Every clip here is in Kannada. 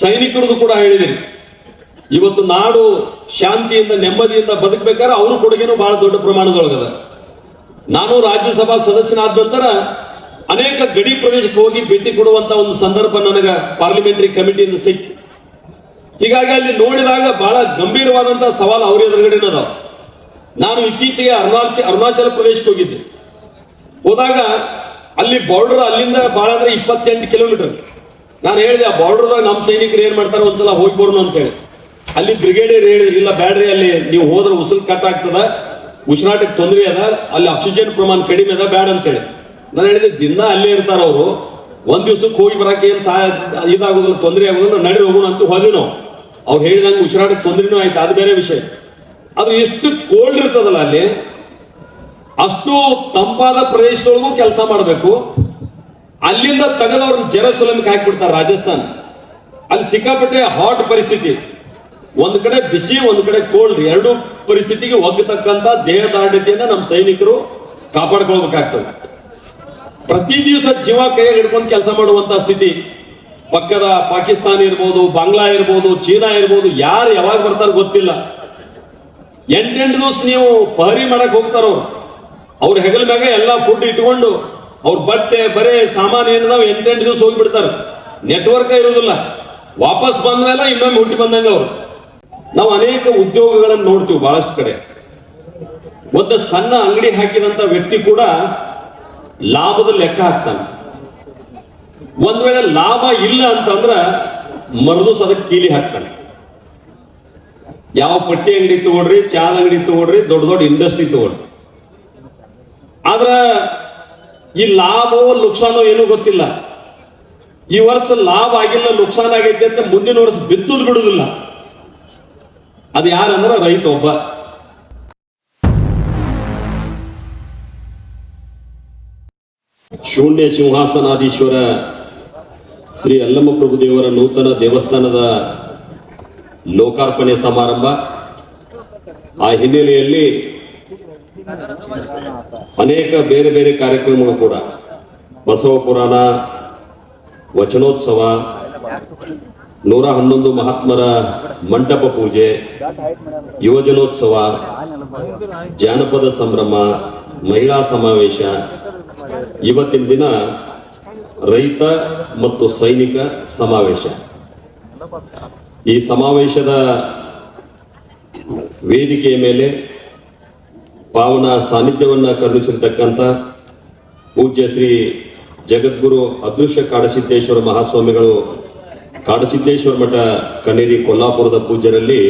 ಸೈನಿಕರದು ಕೂಡ ಹೇಳಿದಿರಿ. ಇವತ್ತು ನಾಡು ಶಾಂತಿಯಿಂದ, ನೆಮ್ಮದಿಯಿಂದ ಬದುಕಬೇಕಾದ್ರೆ ಅವರು ಕೊಡುಗೆನೂ ಬಹಳ ದೊಡ್ಡ ಪ್ರಮಾಣದೊಳಗದ. ನಾನು ರಾಜ್ಯಸಭಾ ಸದಸ್ಯನಾದ ನಂತರ ಅನೇಕ ಗಡಿ ಪ್ರದೇಶಕ್ಕೆ ಹೋಗಿ ಭೇಟಿ ಕೊಡುವಂತ ಒಂದು ಸಂದರ್ಭ ನನಗ ಪಾರ್ಲಿಮೆಂಟರಿ ಕಮಿಟಿಯಿಂದ ಸಿಕ್ತು. ಹೀಗಾಗಿ ಅಲ್ಲಿ ನೋಡಿದಾಗ ಬಹಳ ಗಂಭೀರವಾದಂತಹ ಸವಾಲು ಅವ್ರ ಎದುರುಗಡೆ ಅದಾವ ನಾನು ಇತ್ತೀಚೆಗೆ ಅರುಣಾಚಲ ಅರುಣಾಚಲ ಪ್ರದೇಶಕ್ಕೆ ಹೋಗಿದ್ದೆ. ಹೋದಾಗ ಅಲ್ಲಿ ಬಾರ್ಡರ್ ಅಲ್ಲಿಂದ ಬಹಳ ಅಂದ್ರೆ ಇಪ್ಪತ್ತೆಂಟು ಕಿಲೋಮೀಟರ್ ನಾನು ಹೇಳಿದೆ, ಆ ಬಾರ್ಡರ್ದಾಗ ನಮ್ಮ ಸೈನಿಕರು ಏನು ಮಾಡ್ತಾರೆ, ಒಂದ್ಸಲ ಹೋಗಿ ಬರೋಣ ಅಂತ ಹೇಳಿ. ಅಲ್ಲಿ ಬ್ರಿಗೇಡಿಯರ್ ಹೇಳಿ, ಇಲ್ಲ, ಬ್ಯಾಡ್ರಿ, ಅಲ್ಲಿ ನೀವು ಹೋದ್ರೆ ಉಸಿರು ಕಟ್ ಆಗ್ತದ, ಉಸಿರಾಟಕ್ಕೆ ತೊಂದರೆ ಅದ, ಅಲ್ಲಿ ಆಕ್ಸಿಜನ್ ಪ್ರಮಾಣ ಕಡಿಮೆ ಅದ, ಬ್ಯಾಡ ಅಂತ ಹೇಳಿ. ನಾನು ಹೇಳಿದೆ, ದಿನ ಅಲ್ಲೇ ಇರ್ತಾರ ಅವರು. ಒಂದ್ ದಿವ್ಸಕ್ಕೆ ಹೋಗಿ ಬರಕ್ಕೆ ಏನು ಸಹಾಯ, ಇದಾಗೋದಿಲ್ಲ, ತೊಂದರೆ ಆಗೋದಿಲ್ಲ ನಡಿ ಹೋಗೋಣ ಅಂತ ಹೋದ್ವಿ ನಾವು. ಅವ್ರು ಹೇಳಿದಂಗೆ ಉಸಿರಾಟಕ್ಕೆ ತೊಂದರೆನೂ ಆಯ್ತು, ಅದು ಬೇರೆ ವಿಷಯ. ಆದ್ರೆ ಎಷ್ಟು ಕೋಲ್ಡ್ ಇರ್ತದಲ್ಲ ಅಲ್ಲಿ, ಅಷ್ಟು ತಂಪಾದ ಪ್ರದೇಶದೊಳಗೂ ಕೆಲಸ ಮಾಡಬೇಕು. ಅಲ್ಲಿಂದ ತೆಗೆದವ್ರು ಜೆರಸುಲಮ್ಗೆ ಹಾಕಿಬಿಡ್ತಾರೆ ರಾಜಸ್ಥಾನ್. ಅಲ್ಲಿ ಸಿಕ್ಕಾಪಟ್ಟೆ ಹಾಟ್ ಪರಿಸ್ಥಿತಿ. ಒಂದ್ ಕಡೆ ಬಿಸಿ, ಒಂದ್ ಕಡೆ ಕೋಲ್ಡ್ ಎರಡು ಪರಿಸ್ಥಿತಿಗೆ ಒಗ್ಗತಕ್ಕಂತ ದೇಹದಾರ್ಢ್ಯತೆಯನ್ನ ನಮ್ಮ ಸೈನಿಕರು ಕಾಪಾಡ್ಕೊಳ್ಬೇಕಾಗ್ತದೆ. ಪ್ರತಿ ದಿವಸ ಜೀವ ಕೈ ಹಿಡ್ಕೊಂಡು ಕೆಲಸ ಮಾಡುವಂತ ಸ್ಥಿತಿ. ಪಕ್ಕದ ಪಾಕಿಸ್ತಾನ ಇರ್ಬೋದು, ಬಾಂಗ್ಲಾ ಇರ್ಬೋದು, ಚೀನಾ ಇರ್ಬೋದು, ಯಾರು ಯಾವಾಗ ಬರ್ತಾರ ಗೊತ್ತಿಲ್ಲ. ಎಂಟೆಂಟು ದಿವಸ ನೀವು ಪಹರಿ ಮಾಡಕ್ ಹೋಗ್ತಾರ ಅವ್ರ. ಹೆಗಲ ಮ್ಯಾಗ ಎಲ್ಲ ಫುಡ್ ಇಟ್ಕೊಂಡು ಅವ್ರ ಬಟ್ಟೆ ಬರೇ ಸಾಮಾನು ಏನದಾವ ಎಂಟೆಂಟು ದಿವಸ ಹೋಗಿಬಿಡ್ತಾರೆ. ನೆಟ್ವರ್ಕ್ ಇರೋದಿಲ್ಲ. ವಾಪಸ್ ಬಂದ್ಮೇಲೆ ಇನ್ನೊಮ್ಮೆ ಹುಟ್ಟಿ ಬಂದಂಗ ಅವರು. ನಾವು ಅನೇಕ ಉದ್ಯೋಗಗಳನ್ನು ನೋಡ್ತೀವಿ ಬಹಳಷ್ಟು ಕಡೆ. ಒಂದು ಸಣ್ಣ ಅಂಗಡಿ ಹಾಕಿದಂತ ವ್ಯಕ್ತಿ ಕೂಡ ಲಾಭದ ಲೆಕ್ಕ ಹಾಕ್ತಾನೆ. ಒಂದ್ ವೇಳೆ ಲಾಭ ಇಲ್ಲ ಅಂತಂದ್ರ ಮರದು ಸದ ಕೀಲಿ ಹಾಕ್ತಾನೆ. ಯಾವ ಪಟ್ಟಿ ಅಂಗಡಿ ತಗೊಳ್ರಿ ಚಾದ ಅಂಗಡಿ ತಗೊಳ್ರಿ ದೊಡ್ಡ ದೊಡ್ಡ ಇಂಡಸ್ಟ್ರಿ ತಗೊಳ್ರಿ ಆದ್ರ ಈ ಲಾಭವೋ ನುಕ್ಸಾನೋ ಏನೂ ಗೊತ್ತಿಲ್ಲ. ಈ ವರ್ಷ ಲಾಭ ಆಗಿಲ್ಲ ಲುಕ್ಸಾನ್ ಆಗೈತೆ ಅಂತ ಮುಂದಿನ ವರ್ಷ ಬಿತ್ತದ್ ಬಿಡುದಿಲ್ಲ. ಅದು ಯಾರಂದ್ರ ರೈತ ಒಬ್ಬ. ಶೂನ್ಯ ಸಿಂಹಾಸನಾಧೀಶ್ವರ ಶ್ರೀ ಅಲ್ಲಮ್ಮ ಪ್ರಭು ದೇವರ ನೂತನ ದೇವಸ್ಥಾನದ ಲೋಕಾರ್ಪಣೆ ಸಮಾರಂಭ. ಆ ಹಿನ್ನೆಲೆಯಲ್ಲಿ ಅನೇಕ ಬೇರೆ ಬೇರೆ ಕಾರ್ಯಕ್ರಮಗಳು ಕೂಡ. ಬಸವ ಪುರಾಣ, ವಚನೋತ್ಸವ, ನೂರ ಹನ್ನೊಂದು ಮಹಾತ್ಮರ ಮಂಟಪ ಪೂಜೆ, ಯುವಜನೋತ್ಸವ, ಜಾನಪದ ಸಂಭ್ರಮ, ಮಹಿಳಾ ಸಮಾವೇಶ. ಇವತ್ತಿನ ದಿನ ರೈತ ಮತ್ತು ಸೈನಿಕ ಸಮಾವೇಶ. ಈ ಸಮಾವೇಶದ ವೇದಿಕೆಯ ಮೇಲೆ ಪಾವನ ಸಾನ್ನಿಧ್ಯವನ್ನ ಕರುಣಿಸಿರ್ತಕ್ಕಂಥ ಪೂಜ್ಯ ಶ್ರೀ ಜಗದ್ಗುರು ಅದೃಶ್ಯ ಕಾಡಸಿದ್ದೇಶ್ವರ ಮಹಾಸ್ವಾಮಿಗಳು ಕಾಡಸಿದ್ದೇಶ್ವರ ಮಠ ಕಣೇರಿ ಕೊಲ್ಲಾಪುರದ ಪೂಜ್ಯರಲ್ಲಿ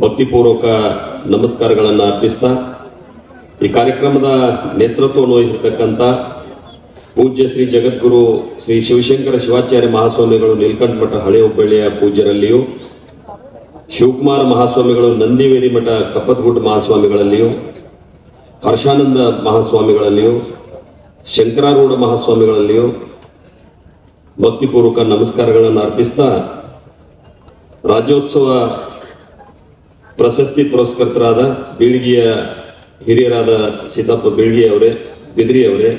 ಭಕ್ತಿಪೂರ್ವಕ ನಮಸ್ಕಾರಗಳನ್ನು ಅರ್ಪಿಸ್ತಾ, ಈ ಕಾರ್ಯಕ್ರಮದ ನೇತೃತ್ವವನ್ನು ವಹಿಸಿರ್ತಕ್ಕಂಥ ಪೂಜ್ಯ ಶ್ರೀ ಜಗದ್ಗುರು ಶ್ರೀ ಶಿವಶಂಕರ ಶಿವಾಚಾರ್ಯ ಮಹಾಸ್ವಾಮಿಗಳು ನೀಲ್ಕಂಠ ಮಠ ಹಳೆ ಹುಬ್ಬಳ್ಳಿಯ ಪೂಜ್ಯರಲ್ಲಿಯೂ, ಶಿವಕುಮಾರ ಮಹಾಸ್ವಾಮಿಗಳು ನಂದಿವೇರಿ ಮಠ ಕಪ್ಪತ್ಗುಡ್ಡ ಮಹಾಸ್ವಾಮಿಗಳಲ್ಲಿಯೂ ಹರ್ಷಾನಂದ ಮಹಾಸ್ವಾಮಿಗಳಲ್ಲಿಯೂ, ಶಂಕರಾರೂಢ ಮಹಾಸ್ವಾಮಿಗಳಲ್ಲಿಯೂ ಭಕ್ತಿಪೂರ್ವಕ ನಮಸ್ಕಾರಗಳನ್ನು ಅರ್ಪಿಸ್ತಾ ರಾಜ್ಯೋತ್ಸವ ಪ್ರಶಸ್ತಿ ಪುರಸ್ಕೃತರಾದ ಬೀಳ್ಗಿಯ ಹಿರಿಯರಾದ ಸಿದ್ದಪ್ಪ ಬೀಳ್ಗಿ ಅವರೇ ಅವರೇ,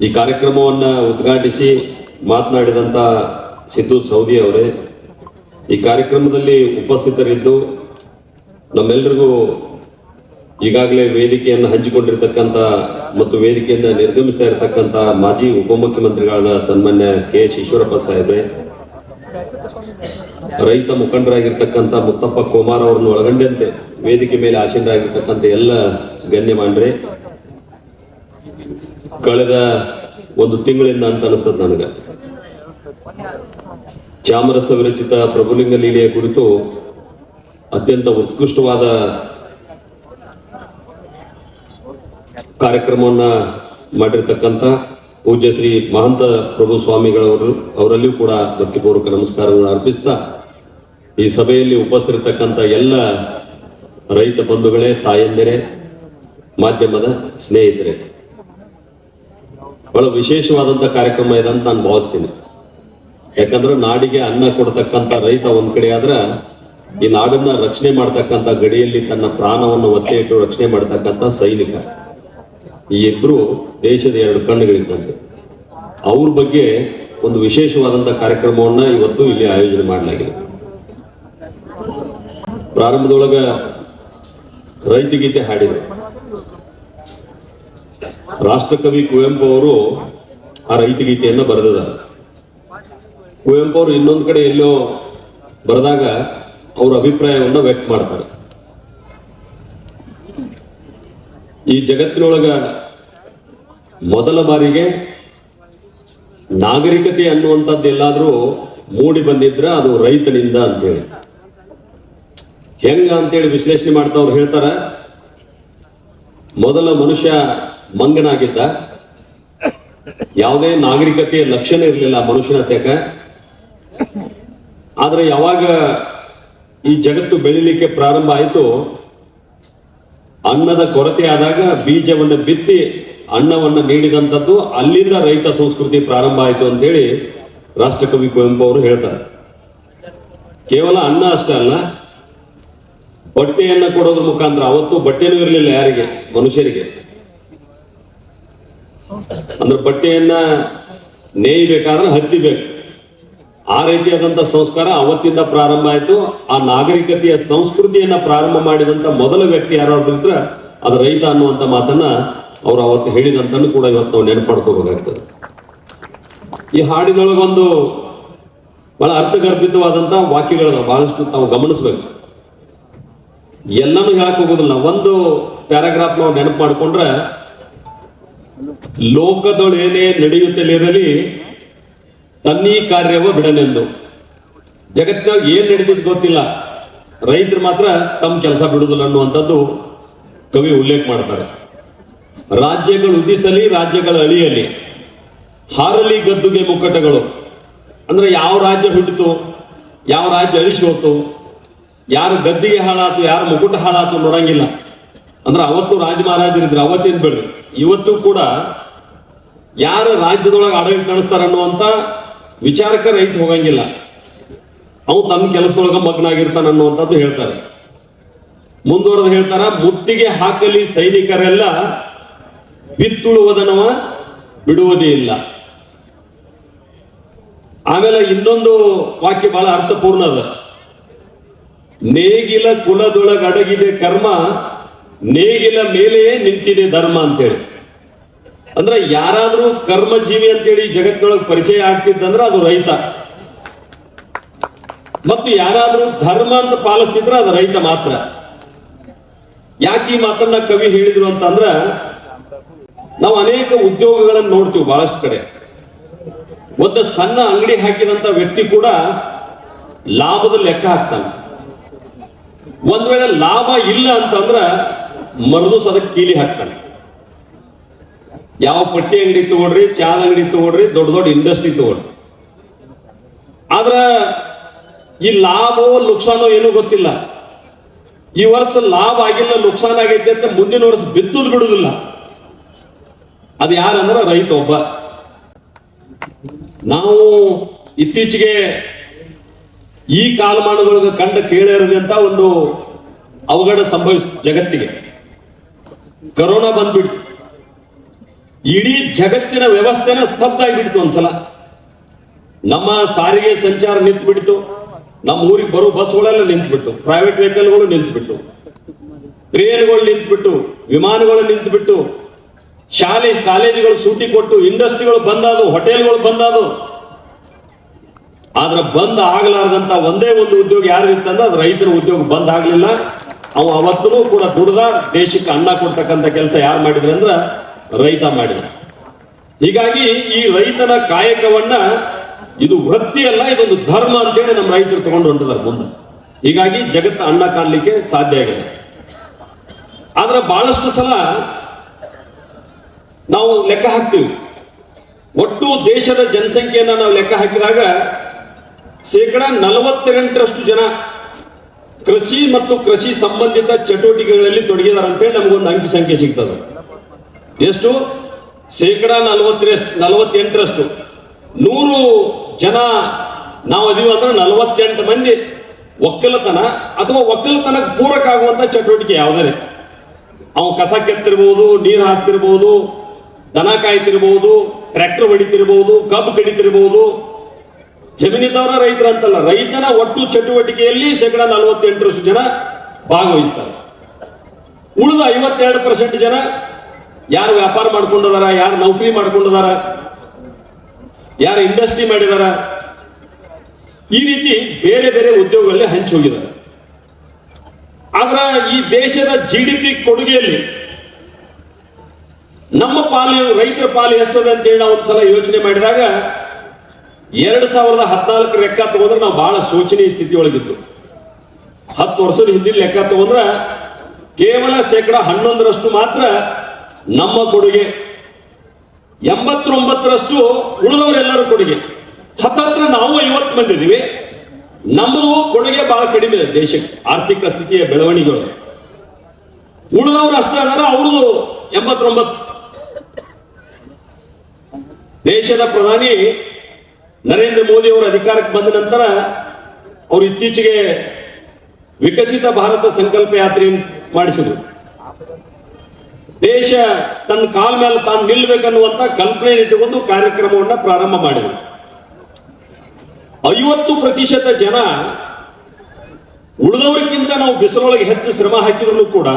ಈ ಕಾರ್ಯಕ್ರಮವನ್ನ ಉದ್ಘಾಟಿಸಿ ಮಾತನಾಡಿದಂತ ಸಿದ್ದು ಸೌದಿ ಅವರೇ, ಈ ಕಾರ್ಯಕ್ರಮದಲ್ಲಿ ಉಪಸ್ಥಿತರಿದ್ದು ನಮ್ಮೆಲ್ಲರಿಗೂ ಈಗಾಗಲೇ ವೇದಿಕೆಯನ್ನು ಹಂಚಿಕೊಂಡಿರ್ತಕ್ಕಂಥ ಮತ್ತು ವೇದಿಕೆಯನ್ನು ನಿರ್ಗಮಿಸ್ತಾ ಇರತಕ್ಕಂಥ ಮಾಜಿ ಉಪಮುಖ್ಯಮಂತ್ರಿಗಳಾದ ಸನ್ಮಾನ್ಯ ಕೆ ಎಸ್ ಈಶ್ವರಪ್ಪ ರೈತ ಮುಖಂಡರಾಗಿರ್ತಕ್ಕಂಥ ಮುತ್ತಪ್ಪ ಕುಮಾರ್ ಅವರನ್ನು ಒಳಗೊಂಡಂತೆ ವೇದಿಕೆ ಮೇಲೆ ಆಸೀನರಾಗಿರ್ತಕ್ಕಂಥ ಎಲ್ಲ ಗಣ್ಯಮಾನ್ರೆ ಕಳೆದ ಒಂದು ತಿಂಗಳಿಂದ ಅಂತ ಅನಿಸ್ತದ ನನಗೆ. ಚಾಮರಸ ವಿರಚಿತ ಪ್ರಭುಲಿಂಗ ಲೀಲೆಯ ಕುರಿತು ಅತ್ಯಂತ ಉತ್ಕೃಷ್ಟವಾದ ಕಾರ್ಯಕ್ರಮವನ್ನ ಮಾಡಿರ್ತಕ್ಕಂಥ ಪೂಜ್ಯ ಶ್ರೀ ಮಹಂತ ಪ್ರಭು ಸ್ವಾಮಿಗಳವರು, ಅವರಲ್ಲಿಯೂ ಕೂಡ ಭಕ್ತಿಪೂರ್ವಕ ನಮಸ್ಕಾರಗಳನ್ನು ಅರ್ಪಿಸ್ತಾ, ಈ ಸಭೆಯಲ್ಲಿ ಉಪಸ್ಥಿರತಕ್ಕಂಥ ಎಲ್ಲ ರೈತ ಬಂಧುಗಳೇ, ತಾಯಂದಿರೇ, ಮಾಧ್ಯಮದ ಸ್ನೇಹಿತರೆ, ಬಹಳ ವಿಶೇಷವಾದಂತ ಕಾರ್ಯಕ್ರಮ ಇದೆ ಅಂತ ನಾನು ಭಾವಿಸ್ತೀನಿ. ಯಾಕಂದ್ರೆ ನಾಡಿಗೆ ಅನ್ನ ಕೊಡ್ತಕ್ಕಂಥ ರೈತ ಒಂದ್ ಕಡೆ ಆದ್ರ, ಈ ನಾಡನ್ನ ರಕ್ಷಣೆ ಮಾಡ್ತಕ್ಕಂಥ ಗಡಿಯಲ್ಲಿ ತನ್ನ ಪ್ರಾಣವನ್ನು ಒತ್ತೆ ಇಟ್ಟು ರಕ್ಷಣೆ ಮಾಡ್ತಕ್ಕಂಥ ಸೈನಿಕ. ಈ ಇಬ್ರು ದೇಶದ ಎರಡು ಕಣ್ಣುಗಳಿದ್ದಂತೆ. ಅವ್ರ ಬಗ್ಗೆ ಒಂದು ವಿಶೇಷವಾದಂತಹ ಕಾರ್ಯಕ್ರಮವನ್ನ ಇವತ್ತು ಇಲ್ಲಿ ಆಯೋಜನೆ ಮಾಡಲಾಗಿದೆ. ಪ್ರಾರಂಭದೊಳಗ ರೈತಗೀತೆ ಹಾಡಿದರು. ರಾಷ್ಟ್ರಕವಿ ಕುವೆಂಪು ಅವರು ಆ ರೈತಗೀತೆಯನ್ನ ಬರೆದಿದ್ದಾರೆ. ಕುವೆಂಪು ಅವರು ಇನ್ನೊಂದು ಕಡೆ ಎಲ್ಲೋ ಬರೆದಾಗ ಅವರ ಅಭಿಪ್ರಾಯವನ್ನ ವ್ಯಕ್ತ ಮಾಡ್ತಾರೆ. ಈ ಜಗತ್ತಿನೊಳಗ ಮೊದಲ ಬಾರಿಗೆ ನಾಗರಿಕತೆ ಅನ್ನುವಂಥದ್ದು ಎಲ್ಲಾದ್ರೂ ಮೂಡಿ ಬಂದಿದ್ರ ಅದು ರೈತನಿಂದ ಅಂತೇಳಿ ಹೆಂಗ ಅಂತೇಳಿ ವಿಶ್ಲೇಷಣೆ ಮಾಡ್ತಾ ಅವ್ರು ಹೇಳ್ತಾರ, ಮೊದಲ ಮನುಷ್ಯ ಮಂಗನಾಗಿದ್ದ, ಯಾವುದೇ ನಾಗರಿಕತೆಯ ಲಕ್ಷಣ ಇರಲಿಲ್ಲ ಮನುಷ್ಯನ ತೆಕ ಆದ್ರೆ ಯಾವಾಗ ಈ ಜಗತ್ತು ಬೆಳಿಲಿಕ್ಕೆ ಪ್ರಾರಂಭ ಆಯಿತು ಅನ್ನದ ಕೊರತೆ ಆದಾಗ ಬೀಜವನ್ನು ಬಿತ್ತಿ ಅನ್ನವನ್ನ ನೀಡಿದಂಥದ್ದು ಅಲ್ಲಿಂದ ರೈತ ಸಂಸ್ಕೃತಿ ಪ್ರಾರಂಭ ಆಯಿತು ಅಂತೇಳಿ ರಾಷ್ಟ್ರಕವಿ ಕುವೆಂಪು ಅವರು ಹೇಳ್ತಾರೆ. ಕೇವಲ ಅನ್ನ ಅಷ್ಟೇ ಅಲ್ಲ, ಬಟ್ಟೆಯನ್ನ ಕೊಡೋದ್ರ ಮುಖಾಂತರ ಅವತ್ತು ಬಟ್ಟೆನೂ ಇರಲಿಲ್ಲ ಯಾರಿಗೆ, ಮನುಷ್ಯರಿಗೆ. ಅಂದ್ರೆ ಬಟ್ಟೆಯನ್ನ ನೇಯ್ಬೇಕಾದ್ರೆ ಹತ್ತಿ ಬೇಕು ಆ ರೀತಿಯಾದಂತ ಸಂಸ್ಕಾರ ಅವತ್ತಿಂದ ಪ್ರಾರಂಭ ಆಯಿತು. ಆ ನಾಗರಿಕತೆಯ ಸಂಸ್ಕೃತಿಯನ್ನ ಪ್ರಾರಂಭ ಮಾಡಿದಂತ ಮೊದಲ ವ್ಯಕ್ತಿ ಯಾರಾದ್ರೂ ಇದ್ರೆ ಅದು ರೈತ ಅನ್ನುವಂತ ಮಾತನ್ನ ಅವ್ರು ಅವತ್ತು ಹೇಳಿದಂತನು ಕೂಡ ಇವತ್ತು ನಾವು ನೆನಪಡ್ಕೋಬೇಕಾಗ್ತದೆ ಈ ಹಾಡಿನೊಳಗೊಂದು ಬಹಳ ಅರ್ಥಗರ್ಭಿತವಾದಂತ ವಾಕ್ಯಗಳನ್ನ ಬಹಳಷ್ಟು ತಾವು ಗಮನಿಸ್ಬೇಕು. ಎಲ್ಲನೂ ಹೇಳಕ್ ಹೋಗೋದಿಲ್ಲ. ಒಂದು ಪ್ಯಾರಾಗ್ರಾಫ್ ನಾವು ನೆನಪು ಮಾಡಿಕೊಂಡ್ರೆ ಲೋಕದೊಳೇನೇ ನಡೆಯುತ್ತಲಿರಲಿ ತನ್ನೀ ಕಾರ್ಯವ ಬಿಡನೆಂದು. ಜಗತ್ತಿನಾಗ ಏನ್ ನಡೆದಿದ್ದು ಗೊತ್ತಿಲ್ಲ. ರೈತರು ಮಾತ್ರ ತಮ್ಮ ಕೆಲಸ ಬಿಡುದಿಲ್ಲ ಅನ್ನುವಂಥದ್ದು ಕವಿ ಉಲ್ಲೇಖ ಮಾಡ್ತಾರೆ. ರಾಜ್ಯಗಳು ಉದಿಸಲಿ ರಾಜ್ಯಗಳು ಅಳಿಯಲಿ. ಹಾರಲಿ ಗದ್ದುಗೆ ಮುಕ್ಕಟಗಳು ಅಂದ್ರೆ ಯಾವ ರಾಜ್ಯ ಹುಟ್ಟಿತು, ಯಾವ ರಾಜ್ಯ ಅಳಿಸಿ ಹೋತು ಯಾರು ಗದ್ದಿಗೆ ಹಾಳಾತು ಯಾರು ಮುಕುಟ ಹಾಳಾತು ನೋಡಂಗಿಲ್ಲ ಅಂದ್ರೆ ಅವತ್ತು ರಾಜ ಮಹಾರಾಜರಿದ್ರು ಅವತ್ತಿನ ಬಿಡ್ರಿ? ಇವತ್ತು ಕೂಡ ಯಾರ ರಾಜ್ಯದೊಳಗೆ ಆಡಳಿತ ನಡೆಸ್ತಾರ ಅನ್ನುವಂತ ವಿಚಾರಕ್ಕೆ ರೈತ ಹೋಗಂಗಿಲ್ಲ. ಅವು ತನ್ನ ಕೆಲಸದೊಳಗ ಮಗ್ನ ಆಗಿರ್ತಾನ ಅನ್ನುವಂಥದ್ದು ಹೇಳ್ತಾರೆ. ಮುಂದುವರೆದು ಹೇಳ್ತಾರ, ಮುತ್ತಿಗೆ ಹಾಕಲಿ ಸೈನಿಕರೆಲ್ಲ ಬಿತ್ತುಳುವುದನವ ಬಿಡುವುದೇ ಇಲ್ಲ. ಆಮೇಲೆ ಇನ್ನೊಂದು ವಾಕ್ಯ ಬಹಳ ಅರ್ಥಪೂರ್ಣ ಅದ. ನೇಗಿಲ ಕುಲದೊಳಗಡಗಿದೆ ಕರ್ಮ, ನೇಗಿಲ ಮೇಲೆಯೇ ನಿಂತಿದೆ ಧರ್ಮ ಅಂತೇಳಿ. ಅಂದ್ರೆ ಯಾರಾದ್ರೂ ಕರ್ಮಜೀವಿ ಅಂತೇಳಿ ಜಗತ್ತಿನೊಳಗೆ ಪರಿಚಯ ಆಗ್ತಿದ್ದಂದ್ರೆ ಅದು ರೈತ. ಮತ್ತು ಯಾರಾದ್ರೂ ಧರ್ಮ ಅಂತ ಪಾಲಿಸ್ತಿದ್ರೆ ಅದು ರೈತ ಮಾತ್ರ. ಯಾಕೆ ಈ ಮಾತನ್ನ ಕವಿ ಹೇಳಿದ್ರು ಅಂತಂದ್ರ, ನಾವು ಅನೇಕ ಉದ್ಯೋಗಗಳನ್ನು ನೋಡ್ತೀವಿ ಬಹಳಷ್ಟು ಕಡೆ. ಒಂದು ಸಣ್ಣ ಅಂಗಡಿ ಹಾಕಿದಂತ ವ್ಯಕ್ತಿ ಕೂಡ ಲಾಭದ ಲೆಕ್ಕ ಹಾಕ್ತಾನೆ. ಒಂದ್ ವೇಳೆ ಲಾಭ ಇಲ್ಲ ಅಂತಂದ್ರ ಮರದು ಸದಕ್ಕೆ ಕೀಲಿ ಹಾಕ್ತಾನೆ. ಯಾವ ಪಟ್ಟಿ ಅಂಗಡಿ ತಗೊಳ್ರಿ ಚಾದ ಅಂಗಡಿ ತಗೊಳ್ರಿ, ದೊಡ್ಡ ದೊಡ್ಡ ಇಂಡಸ್ಟ್ರಿ ತಗೊಳ್ರಿ. ಆದ್ರ ಈ ಲಾಭವೋ ನುಕ್ಸಾನೋ ಏನೂ ಗೊತ್ತಿಲ್ಲ. ಈ ವರ್ಷ ಲಾಭ ಆಗಿಲ್ಲ, ನುಕ್ಸಾನ್ ಆಗೈತೆ ಅಂತ ಮುಂದಿನ ವರ್ಷ ಬಿತ್ತುದು ಬಿಡುದಿಲ್ಲ. ಅದು ಯಾರಂದ್ರ ರೈತ ಒಬ್ಬ. ನಾವು ಇತ್ತೀಚೆಗೆ ಈ ಕಾಲಮಾನದೊಳಗೆ ಕಂಡ ಕೇಳಿರದಂತ ಒಂದು ಅವಘಡ ಸಂಭವಿಸ್ ಜಗತ್ತಿಗೆ. ಕರೋನಾ ಬಂದ್ಬಿಡ್ತು. ಇಡೀ ಜಗತ್ತಿನ ವ್ಯವಸ್ಥೆನ ಸ್ತಬ್ಧ ಆಗಿಬಿಡ್ತು ಒಂದ್ಸಲ. ನಮ್ಮ ಸಾರಿಗೆ ಸಂಚಾರ ನಿಂತು ಬಿಡ್ತು ನಮ್ಮ ಊರಿಗೆ ಬರೋ ಬಸ್ಗಳೆಲ್ಲ ನಿಂತ್ಬಿಟ್ಟು ಪ್ರೈವೇಟ್ ವೆಹಿಕಲ್ಗಳು ನಿಂತ್ಬಿಟ್ಟು ಟ್ರೇನ್ಗಳು ನಿಂತ್ಬಿಟ್ಟು ವಿಮಾನಗಳು ನಿಂತ್ಬಿಟ್ಟು ಶಾಲೆ, ಕಾಲೇಜುಗಳು ಸೂಟಿ ಕೊಟ್ಟು ಇಂಡಸ್ಟ್ರಿಗಳು ಬಂದಾದವು ಹೋಟೆಲ್ಗಳು ಬಂದಾದವು ಆದ್ರೆ ಬಂದ್ ಆಗಲಾರದಂತ ಒಂದೇ ಒಂದು ಉದ್ಯೋಗ ಯಾರು ಇತ್ತಂದ್ರೆ ಅದು ರೈತರ ಉದ್ಯೋಗ ಬಂದ್ ಆಗ್ಲಿಲ್ಲ. ಅವ ಅವತ್ತೂ ಕೂಡ ದುಡ್ದ ದೇಶಕ್ಕೆ ಅನ್ನ ಕೊಡ್ತಕ್ಕಂಥ ಕೆಲಸ ಯಾರು ಮಾಡಿದ್ರೆ ಅಂದ್ರ ರೈತ ಮಾಡಿದ. ಹೀಗಾಗಿ ಈ ರೈತನ ಕಾಯಕವನ್ನ ಇದು ವೃತ್ತಿ ಅಲ್ಲ, ಇದೊಂದು ಧರ್ಮ ಅಂತೇಳಿ ನಮ್ಮ ರೈತರು ತಗೊಂಡು ಹೊಂಟಿದ್ದಾರೆ ಮುಂದೆ. ಹೀಗಾಗಿ ಜಗತ್ತ ಅನ್ನ ಕಾಣಲಿಕ್ಕೆ ಸಾಧ್ಯ ಆಗಿದೆ ಆದ್ರೆ ಬಹಳಷ್ಟು ಸಲ ನಾವು ಲೆಕ್ಕ ಹಾಕ್ತೀವಿ. ಒಟ್ಟು ದೇಶದ ಜನಸಂಖ್ಯೆಯನ್ನ ನಾವು ಲೆಕ್ಕ ಹಾಕಿದಾಗ ಶೇಕಡ ನಲವತ್ತೆಂಟರಷ್ಟು ಜನ ಕೃಷಿ ಮತ್ತು ಕೃಷಿ ಸಂಬಂಧಿತ ಚಟುವಟಿಕೆಗಳಲ್ಲಿ ತೊಡಗಿದ್ದಾರೆ ಅಂತೇಳಿ ನಮಗೊಂದು ಅಂಕಿ ಸಂಖ್ಯೆ ಸಿಗ್ತದೆ. ಎಷ್ಟು? ಶೇಕಡ ನಲವತ್ತರಷ್ಟು, ನಲವತ್ತೆಂಟರಷ್ಟು. ನೂರು ಜನ ನಾವು ಅದೀವಿ ಅಂದ್ರೆ ನಲವತ್ತೆಂಟು ಮಂದಿ ಒಕ್ಕಲತನ ಅಥವಾ ಒಕ್ಕಲತನಕ್ಕೆ ಪೂರಕ ಆಗುವಂತ ಚಟುವಟಿಕೆ ಯಾವುದೇ ಅವ ಕಸ ಕೆತ್ತಿರ್ಬೋದು, ನೀರು ಹಾಸ್ತಿರ್ಬೋದು, ದನ ಕಾಯ್ತಿರ್ಬೋದು, ಟ್ರ್ಯಾಕ್ಟರ್ ಹೊಡಿತಿರ್ಬೋದು, ಕಬ್ಬು ಕಡಿತಿರ್ಬೋದು. ಜಮೀನಿದವರ ರೈತರ ಅಂತಲ್ಲ ರೈತನ ಒಟ್ಟು ಚಟುವಟಿಕೆಯಲ್ಲಿ ಶೇಕಡ ನಲವತ್ತೆಂಟರಷ್ಟು ಜನ ಭಾಗವಹಿಸ್ತಾರೆ. ಉಳಿದ ಐವತ್ತೆರಡು ಪರ್ಸೆಂಟ್ ಜನ ಯಾರು ವ್ಯಾಪಾರ ಮಾಡ್ಕೊಂಡಿದಾರ, ಯಾರು ನೌಕರಿ ಮಾಡ್ಕೊಂಡಿದಾರ, ಯಾರು ಇಂಡಸ್ಟ್ರಿ ಮಾಡಿದಾರ, ಈ ರೀತಿ ಬೇರೆ ಬೇರೆ ಉದ್ಯೋಗಗಳಲ್ಲಿ ಹಂಚಿ ಹೋಗಿದ್ದಾರೆ. ಆದ್ರ ಈ ದೇಶದ ಜಿ ಡಿ ಪಿ ಕೊಡುಗೆಯಲ್ಲಿ ನಮ್ಮ ಪಾಲು, ರೈತರ ಪಾಲು ಎಷ್ಟದ ಅಂತೇಳಿ ನಾವು ಒಂದ್ಸಲ ಯೋಚನೆ ಮಾಡಿದಾಗ ಎರಡ್ ಸಾವಿರದ ಹದಿನಾಲ್ಕರ ಲೆಕ್ಕ ತಗೊಂಡ್ರೆ ನಾವು ಬಹಳ ಶೋಚನೀಯ ಸ್ಥಿತಿ ಒಳಗಿತ್ತು ಹತ್ತು ವರ್ಷದ ಹಿಂದಿನ ಲೆಕ್ಕ ತಗೊಂಡ್ರೆ ಕೇವಲ ಶೇಕಡ ಹನ್ನೊಂದರಷ್ಟು ಮಾತ್ರ ನಮ್ಮ ಕೊಡುಗೆ. ಎಂಬತ್ತೊಂಬತ್ತರಷ್ಟು ಉಳಿದವರೆಲ್ಲರೂ ಕೊಡುಗೆ. ಹತ್ತತ್ರ ನಾವು ಐವತ್ತು ಮಂದಿ ಇದೀವಿ ನಮ್ಮದು ಕೊಡುಗೆ ಬಹಳ ಕಡಿಮೆ ಇದೆ ದೇಶಕ್ಕೆ, ಆರ್ಥಿಕ ಸ್ಥಿತಿಯ ಬೆಳವಣಿಗೆಗಳು. ಉಳಿದವರು ಅಷ್ಟೇ ಅಂದ್ರೆ ಅವ್ರದು ಎಂಬತ್ತೊಂಬತ್ತು. ದೇಶದ ಪ್ರಧಾನಿ ನರೇಂದ್ರ ಮೋದಿ ಅವರು ಅಧಿಕಾರಕ್ಕೆ ಬಂದ ನಂತರ ಅವರು ಇತ್ತೀಚೆಗೆ ವಿಕಸಿತ ಭಾರತ ಸಂಕಲ್ಪ ಯಾತ್ರೆಯನ್ನು ಮಾಡಿಸಿದ್ರು. ದೇಶ ತನ್ನ ಕಾಲ ಮೇಲೆ ತಾನು ನಿಲ್ಬೇಕನ್ನುವಂತ ಕಲ್ಪನೆ ಇಟ್ಟುಕೊಂಡು ಕಾರ್ಯಕ್ರಮವನ್ನ ಪ್ರಾರಂಭ ಮಾಡಿದರು. ಐವತ್ತು ಪ್ರತಿಶತ ಜನ ಉಳಿದವರಿಗಿಂತ ನಾವು ಬಿಸಿಲೊಳಗೆ ಹೆಚ್ಚು ಶ್ರಮ ಹಾಕಿದ್ರು ಕೂಡ,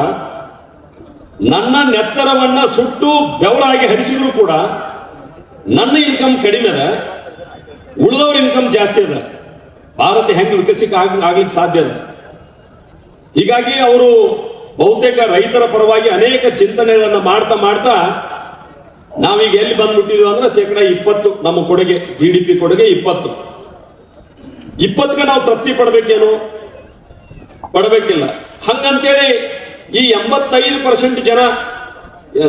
ನನ್ನ ನೆತ್ತರವನ್ನ ಸುಟ್ಟು ಬೆವರಾಗಿ ಹರಿಸಿದ್ರು ಕೂಡ, ನನ್ನ ಇನ್ಕಮ್ ಕಡಿಮೆ ಅದ, ಉಳಿದವ್ರ ಇನ್ಕಮ್ ಜಾಸ್ತಿ ಅದ. ಭಾರತ ಹೆಂಗೆ ವಿಕಸಿಕ ಆಗ್, ಆಗ್ಲಿಕ್ಕೆ ಸಾಧ್ಯ ಅದ. ಹೀಗಾಗಿ ಅವರು ಬಹುತೇಕ ರೈತರ ಪರವಾಗಿ ಅನೇಕ ಚಿಂತನೆಗಳನ್ನ ಮಾಡ್ತಾ ಮಾಡ್ತಾ ನಾವೀಗ ಎಲ್ಲಿ ಬಂದ್ಬಿಟ್ಟಿದ್ವಿ ಅಂದ್ರೆ ಶೇಕಡ ಇಪ್ಪತ್ತು ನಮ್ಮ ಕೊಡುಗೆ ಜಿ ಡಿ ಪಿ ಕೊಡುಗೆ ಇಪ್ಪತ್ತು. ಇಪ್ಪತ್ತಕ್ಕೆ ನಾವು ತೃಪ್ತಿ ಪಡ್ಬೇಕೇನು? ಪಡಬೇಕಿಲ್ಲ. ಹಂಗಂತೇಳಿ ಈ ಎಂಬತ್ತೈದು ಪರ್ಸೆಂಟ್ ಜನ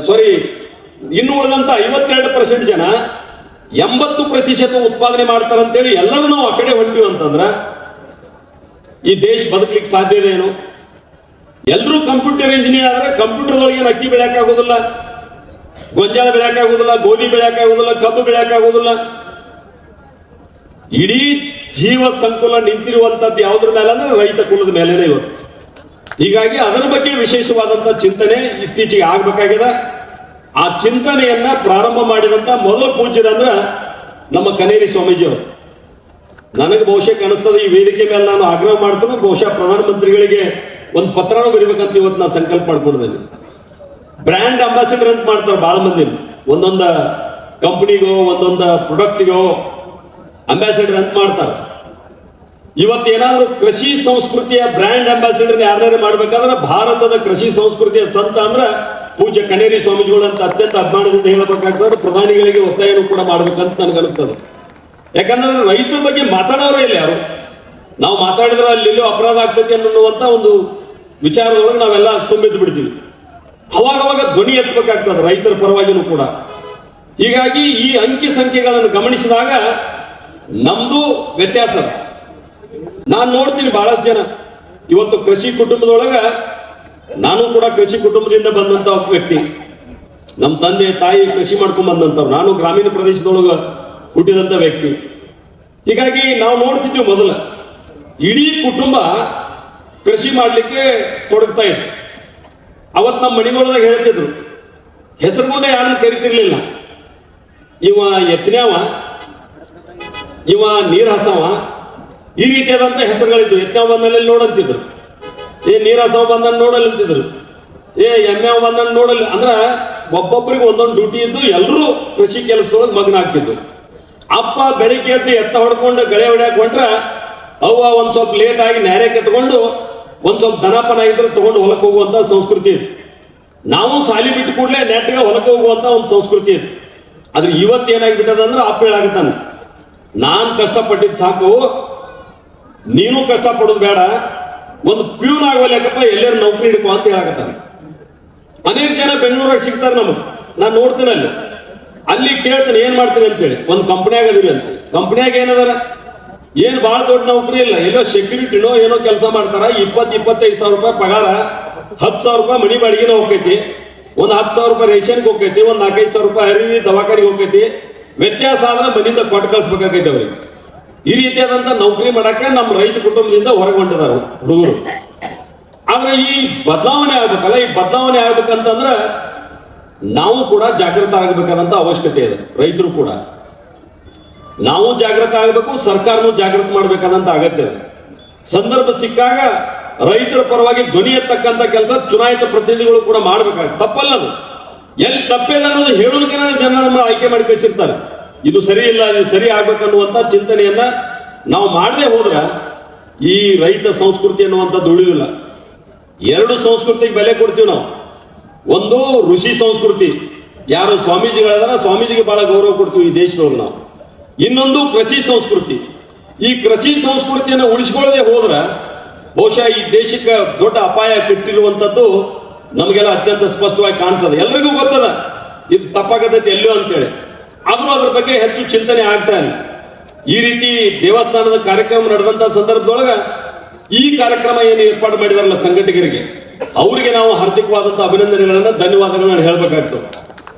ಸಾರಿ ಇನ್ನು ಉಳಿದಂತ ಐವತ್ತೆರಡು ಪರ್ಸೆಂಟ್ ಜನ ಎಂಬತ್ತು ಪ್ರತಿಶತ ಉತ್ಪಾದನೆ ಮಾಡ್ತಾರಂತೇಳಿ ಎಲ್ಲರೂ ನಾವು ಆ ಕಡೆ ಹೊಂಟಿವಿ ಅಂತಂದ್ರ ಈ ದೇಶ ಬದುಕಲಿಕ್ಕೆ ಸಾಧ್ಯ ಏನು? ಎಲ್ಲರೂ ಕಂಪ್ಯೂಟರ್ ಇಂಜಿನಿಯರ್ ಆದ್ರೆ ಕಂಪ್ಯೂಟರ್ ಒಳಗೆ ಅಕ್ಕಿ ಬೆಳೆಯಕ್ಕೆ ಆಗೋದಿಲ್ಲ ಗೊಂಜಾಳ ಬೆಳೆಯಕ್ಕೆ ಆಗೋದಿಲ್ಲ ಗೋಧಿ ಬೆಳೆಯಕ್ಕೆ ಆಗೋದಿಲ್ಲ ಕಬ್ಬು ಬೆಳೆಯಕ್ಕೆ ಆಗೋದಿಲ್ಲ ಇಡೀ ಜೀವ ಸಂಕುಲ ನಿಂತಿರುವಂತದ್ದು ಯಾವುದ್ರ ಮೇಲೆ ಅಂದ್ರೆ ರೈತ ಕುಲದ ಮೇಲೇನೆ ಇವತ್ತು ಹೀಗಾಗಿ ಅದರ ಬಗ್ಗೆ ವಿಶೇಷವಾದಂತ ಚಿಂತನೆ ಇತ್ತೀಚೆಗೆ ಆಗ್ಬೇಕಾಗಿದೆ. ಆ ಚಿಂತನೆಯನ್ನ ಪ್ರಾರಂಭ ಮಾಡಿದಂತ ಮೊದಲ ಅಂದ್ರೆ ನಮ್ಮ ಕನೇರಿ ಸ್ವಾಮೀಜಿ ಅವರು ನನಗೆ ಬಹುಶಃ ಕಾಣಿಸ್ತದೆ, ಈ ವೇದಿಕೆ ಮೇಲೆ ನಾನು ಆಗ್ರಹ ಮಾಡ್ತೇನೆ. ಬಹುಶಃ ಪ್ರಧಾನಮಂತ್ರಿಗಳಿಗೆ ಒಂದು ಪತ್ರನೂ ಬರಿಬೇಕಂತ ಇವತ್ತು ನಾ ಸಂಕಲ್ಪ ಮಾಡ್ಕೊಂಡಿದ್ದೀನಿ. ಬ್ರ್ಯಾಂಡ್ ಅಂಬಾಸಿಡರ್ ಅಂತ ಮಾಡ್ತಾರೆ ಭಾಳ ಮಂದಿ. ಒಂದೊಂದು ಕಂಪ್ನಿಗೋ ಒಂದೊಂದು ಪ್ರೊಡಕ್ಟ್ಗೋ ಅಂಬಾಸಿಡರ್ ಅಂತ ಮಾಡ್ತಾರೆ. ಇವತ್ತೇನಾದ್ರೂ ಕೃಷಿ ಸಂಸ್ಕೃತಿಯ ಬ್ರ್ಯಾಂಡ್ ಅಂಬಾಸಿಡರ್ ಯಾರನ್ನಾರು ಮಾಡ್ಬೇಕಾದ್ರೆ ಭಾರತದ ಕೃಷಿ ಸಂಸ್ಕೃತಿಯ ಸಂತ ಅಂದ್ರೆ ಪೂಜ್ಯ ಕನೇರಿ ಅಂತ ಅತ್ಯಂತ ಅಭಿಮಾನದಿಂದ ಹೇಳಬೇಕಾಗ್ತದೆ. ಪ್ರಧಾನಿಗಳಿಗೆ ಒತ್ತಾಯನೂ ಕೂಡ ಮಾಡ್ಬೇಕಂತ ನನಗನ್ನಿಸ್ತದೆ ಯಾಕಂದ್ರೆ ರೈತರ ಬಗ್ಗೆ ಮಾತಾಡೋರೇ ಇಲ್ಲ ಯಾರು. ನಾವು ಮಾತಾಡಿದ್ರೆ ಅಲ್ಲಿ ಅಪರಾಧ ಆಗ್ತದೆ ಅನ್ನುವಂತ ಒಂದು ವಿಚಾರದೊಳಗೆ ನಾವೆಲ್ಲ ಸುಮ್ಮಿದ್ದು ಬಿಡ್ತೀವಿ. ಅವಾಗ ಅವಾಗ ಧ್ವನಿ ಎತ್ತಬೇಕಾಗ್ತದೆ ರೈತರ ಪರವಾಗಿನೂ ಕೂಡ. ಹೀಗಾಗಿ ಈ ಅಂಕಿ ಸಂಖ್ಯೆಗಳನ್ನು ಗಮನಿಸಿದಾಗ ನಮ್ದು ವ್ಯತ್ಯಾಸ. ನಾನು ನೋಡ್ತೀನಿ ಬಹಳಷ್ಟು ಜನ. ಇವತ್ತು ಕೃಷಿ ಕುಟುಂಬದೊಳಗ ನಾನು ಕೂಡ ಕೃಷಿ ಕುಟುಂಬದಿಂದ ಬಂದಂತ ವ್ಯಕ್ತಿ. ನಮ್ಮ ತಂದೆ, ತಾಯಿ ಕೃಷಿ ಮಾಡ್ಕೊಂಡ್ ನಾನು ಗ್ರಾಮೀಣ ಪ್ರದೇಶದೊಳಗ ಹುಟ್ಟಿದಂತ ವ್ಯಕ್ತಿ. ಹೀಗಾಗಿ ನಾವು ನೋಡ್ತಿದ್ವಿ ಮೊದಲ. ಇಡೀ ಕುಟುಂಬ ಕೃಷಿ ಮಾಡಲಿಕ್ಕೆ ತೊಡಗ್ತಾ ಇತ್ತು ಅವತ್ತು ನಮ್ಮ ಮಣಿಗೋಳದಾಗ ಹೇಳ್ತಿದ್ರು, ಹೆಸರು ಮುಂದೆ ಯಾರನ್ನು ಕರಿತಿರ್ಲಿಲ್ಲ. ಇವ ಯತ್ನವ ಇವ ನೀರಸವ, ಈ ರೀತಿಯಾದಂತ ಹೆಸರುಗಳಿದ್ವು. ಯತ್ನವ ಬಂದಲ್ಲಿ ನೋಡಂತಿದ್ರು. ಏ, ನೀರಸವ ಹಸವ ಬಂದನ್ ನೋಡಲ್ ಅಂತಿದ್ರು. ಏ ಎಮ್ಮೆ ಬಂದನ್ ನೋಡಲ್ ಅಂದ್ರೆ ಒಬ್ಬೊಬ್ಬರಿಗೆ ಒಂದೊಂದು ಡ್ಯೂಟಿ ಇದ್ದು ಎಲ್ಲರೂ ಕೃಷಿ ಕೆಲಸದೊಳಗೆ ಮಗ್ನ ಆಗ್ತಿದ್ರು ಅಪ್ಪ ಬೆಳಿಗ್ಗೆ ಎದ್ದು ಎತ್ತ ಹೊಡ್ಕೊಂಡು ಗಳೆ ಹೊಡ್ಯಾಕ್ ಹೊಂಟ್ರ ಅವ್ವ ಒಂದು ಸ್ವಲ್ಪ ಲೇಟ್ ಆಗಿ ನ್ಯಾರೆ ಒಂದ್ ಸ್ವಲ್ಪ ದನಪನ ಇದ್ರೆ ತಗೊಂಡು ಹೊಲಕ್ಕೆ ಹೋಗುವಂತ ಸಂಸ್ಕೃತಿ ಇತ್ತು. ನಾವು ಸಾಲಿ ಬಿಟ್ಟು ಕೂಡಲೇ ನೆಟ್ಗೆ ಹೊಲಕ್ಕೆ ಹೋಗುವಂತ ಒಂದು ಸಂಸ್ಕೃತಿ ಇತ್ತು. ಆದ್ರೆ ಇವತ್ತು ಏನಾಗ್ಬಿಟ್ಟದ ಅಂದ್ರೆ ಅಪ್ಪ ಹೇಳಾಗತ್ತಾನ ನಾನ್ ಕಷ್ಟಪಟ್ಟಿದ್ ಸಾಕು, ನೀನು ಕಷ್ಟ ಪಡೋದು ಬೇಡ, ಒಂದು ಪ್ಯೂನ್ ಆಗೋಲ್ಯಾಕಪ್ಪ ಎಲ್ಲರೂ ನೌಕರಿ ಹಿಡ್ಕೊ ಅಂತ ಹೇಳಾಕತ್ತಾನೆ ಅನೇಕ ಜನ ಬೆಂಗಳೂರಾಗ ಸಿಗ್ತಾರೆ ನಮಗೆ. ನಾನು ನೋಡ್ತೀನಿ ಅಲ್ಲಿ. ಅಲ್ಲಿ ಕೇಳ್ತೇನೆ, ಏನ್ ಮಾಡ್ತೀನಿ ಅಂತೇಳಿ. ಒಂದು ಕಂಪ್ನಿಯಾಗ ಅದೀವಿ ಅಂತ ಕಂಪ್ನಿಯಾಗ ಏನದಾರ ಏನ್ ಬಹಳ ದೊಡ್ಡ ನೌಕರಿ ಇಲ್ಲ. ಎಲ್ಲೋ ಸೆಕ್ಯೂರಿಟಿನೋ ಏನೋ ಕೆಲಸ ಮಾಡ್ತಾರ. ಇಪ್ಪತ್ ಇಪ್ಪತ್ತೈದು ಸಾವಿರ ರೂಪಾಯಿ ಪಗಾರ, ಹತ್ತು ಸಾವಿರ ರೂಪಾಯಿ ಮನಿ ಬಾಡಿಗೆನ ಹೋಗ್ತೈತಿ. ಒಂದ್ ಹತ್ತು ಸಾವಿರ ರೂಪಾಯಿ ರೇಷನ್ಗೆ ಹೋಗ್ತೈತಿ, ಒಂದ್ ನಾಲ್ಕೈದು ಸಾವಿರ ರೂಪಾಯಿ ಹರಿವಿ ದವಾಖಾನಿಗೆ ಹೋಗ್ತೈತಿ. ವ್ಯತ್ಯಾಸ ಆದ್ರೆ ಮನಿಂದ ಕೊಟ್ಟು ಕಳ್ಸ್ಬೇಕಾಗೈತೆ ಅವ್ರಿಗೆ. ಈ ರೀತಿಯಾದಂತ ನೌಕರಿ ಮಾಡಕ್ಕೆ ನಮ್ಮ ರೈತ ಕುಟುಂಬದಿಂದ ಹೊರಗೆ ಹೊಂಟಿದಾರ ಹುಡುಗರು. ಆದ್ರೆ ಈ ಬದಲಾವಣೆ ಆಗ್ಬೇಕಲ್ಲ, ಈ ಬದಲಾವಣೆ ಆಗ್ಬೇಕಂತಂದ್ರ ನಾವು ಕೂಡ ಜಾಗೃತ ಆಗಬೇಕಾದಂತ ಅವಶ್ಯಕತೆ ಇದೆ, ರೈತರು ಕೂಡ. ನಾವು ಜಾಗೃತ ಆಗಬೇಕು, ಸರ್ಕಾರನೂ ಜಾಗೃತ ಮಾಡಬೇಕಾದಂತ ಅಗತ್ಯ ಸಂದರ್ಭ ಸಿಕ್ಕಾಗ ರೈತರ ಪರವಾಗಿ ಧ್ವನಿ ಎತ್ತಕ್ಕಂತ ಕೆಲಸ ಚುನಾಯಿತ ಪ್ರತಿನಿಧಿಗಳು ಕೂಡ ಮಾಡಬೇಕಾಗುತ್ತೆ. ತಪ್ಪಲ್ಲದು ಎಲ್ಲಿ ತಪ್ಪಿದೆ ಅನ್ನೋದು ಹೇಳೋದಕ್ಕೆ ಜನ ನಮ್ಮ ಆಯ್ಕೆ ಮಾಡಿ ಕಳಿಸಿರ್ತಾರೆ. ಇದು ಸರಿ ಇಲ್ಲ, ಇದು ಸರಿ ಆಗ್ಬೇಕನ್ನುವಂತ ಚಿಂತನೆಯನ್ನ ನಾವು ಮಾಡದೆ ಹೋದ್ರ ಈ ರೈತ ಸಂಸ್ಕೃತಿ ಅನ್ನುವಂಥದ್ದು ಉಳಿದಿಲ್ಲ. ಎರಡು ಸಂಸ್ಕೃತಿಗೆ ಬೆಲೆ ಕೊಡ್ತೀವಿ ನಾವು. ಒಂದು ಋಷಿ ಸಂಸ್ಕೃತಿ. ಯಾರು ಸ್ವಾಮೀಜಿಗಳಾದ್ರೆ, ಸ್ವಾಮೀಜಿಗೆ ಬಹಳ ಗೌರವ ಕೊಡ್ತೀವಿ ಈ ದೇಶದೊಳಗೆ ನಾವು. ಇನ್ನೊಂದು ಕೃಷಿ ಸಂಸ್ಕೃತಿ. ಈ ಕೃಷಿ ಸಂಸ್ಕೃತಿಯನ್ನು ಉಳಿಸ್ಕೊಳ್ಳದೆ ಹೋದ್ರೆ ಬಹುಶಃ ಈ ದೇಶಕ್ಕೆ ದೊಡ್ಡ ಅಪಾಯ ಕಟ್ಟಿರುವಂತದ್ದು ನಮಗೆಲ್ಲ ಅತ್ಯಂತ ಸ್ಪಷ್ಟವಾಗಿ ಕಾಣ್ತದೆ. ಎಲ್ರಿಗೂ ಗೊತ್ತದ, ಇದು ತಪ್ಪಾಗತೈತಿ ಎಲ್ಲೋ ಅಂತೇಳಿ. ಆದ್ರೂ ಅದ್ರ ಬಗ್ಗೆ ಹೆಚ್ಚು ಚಿಂತನೆ ಆಗ್ತಾ ಇಲ್ಲ ಈ ರೀತಿ ದೇವಸ್ಥಾನದ ಕಾರ್ಯಕ್ರಮ ನಡೆದಂತ ಸಂದರ್ಭದೊಳಗ ಈ ಕಾರ್ಯಕ್ರಮ ಏನು ಏರ್ಪಾಡು ಮಾಡಿದಾರಲ್ಲ ಸಂಘಟಕರಿಗೆ, ಅವರಿಗೆ ನಾವು ಹಾರ್ದಿಕವಾದಂತ ಅಭಿನಂದನೆಗಳನ್ನ, ಧನ್ಯವಾದಗಳನ್ನ ಹೇಳ್ಬೇಕಾಗ್ತದೆ.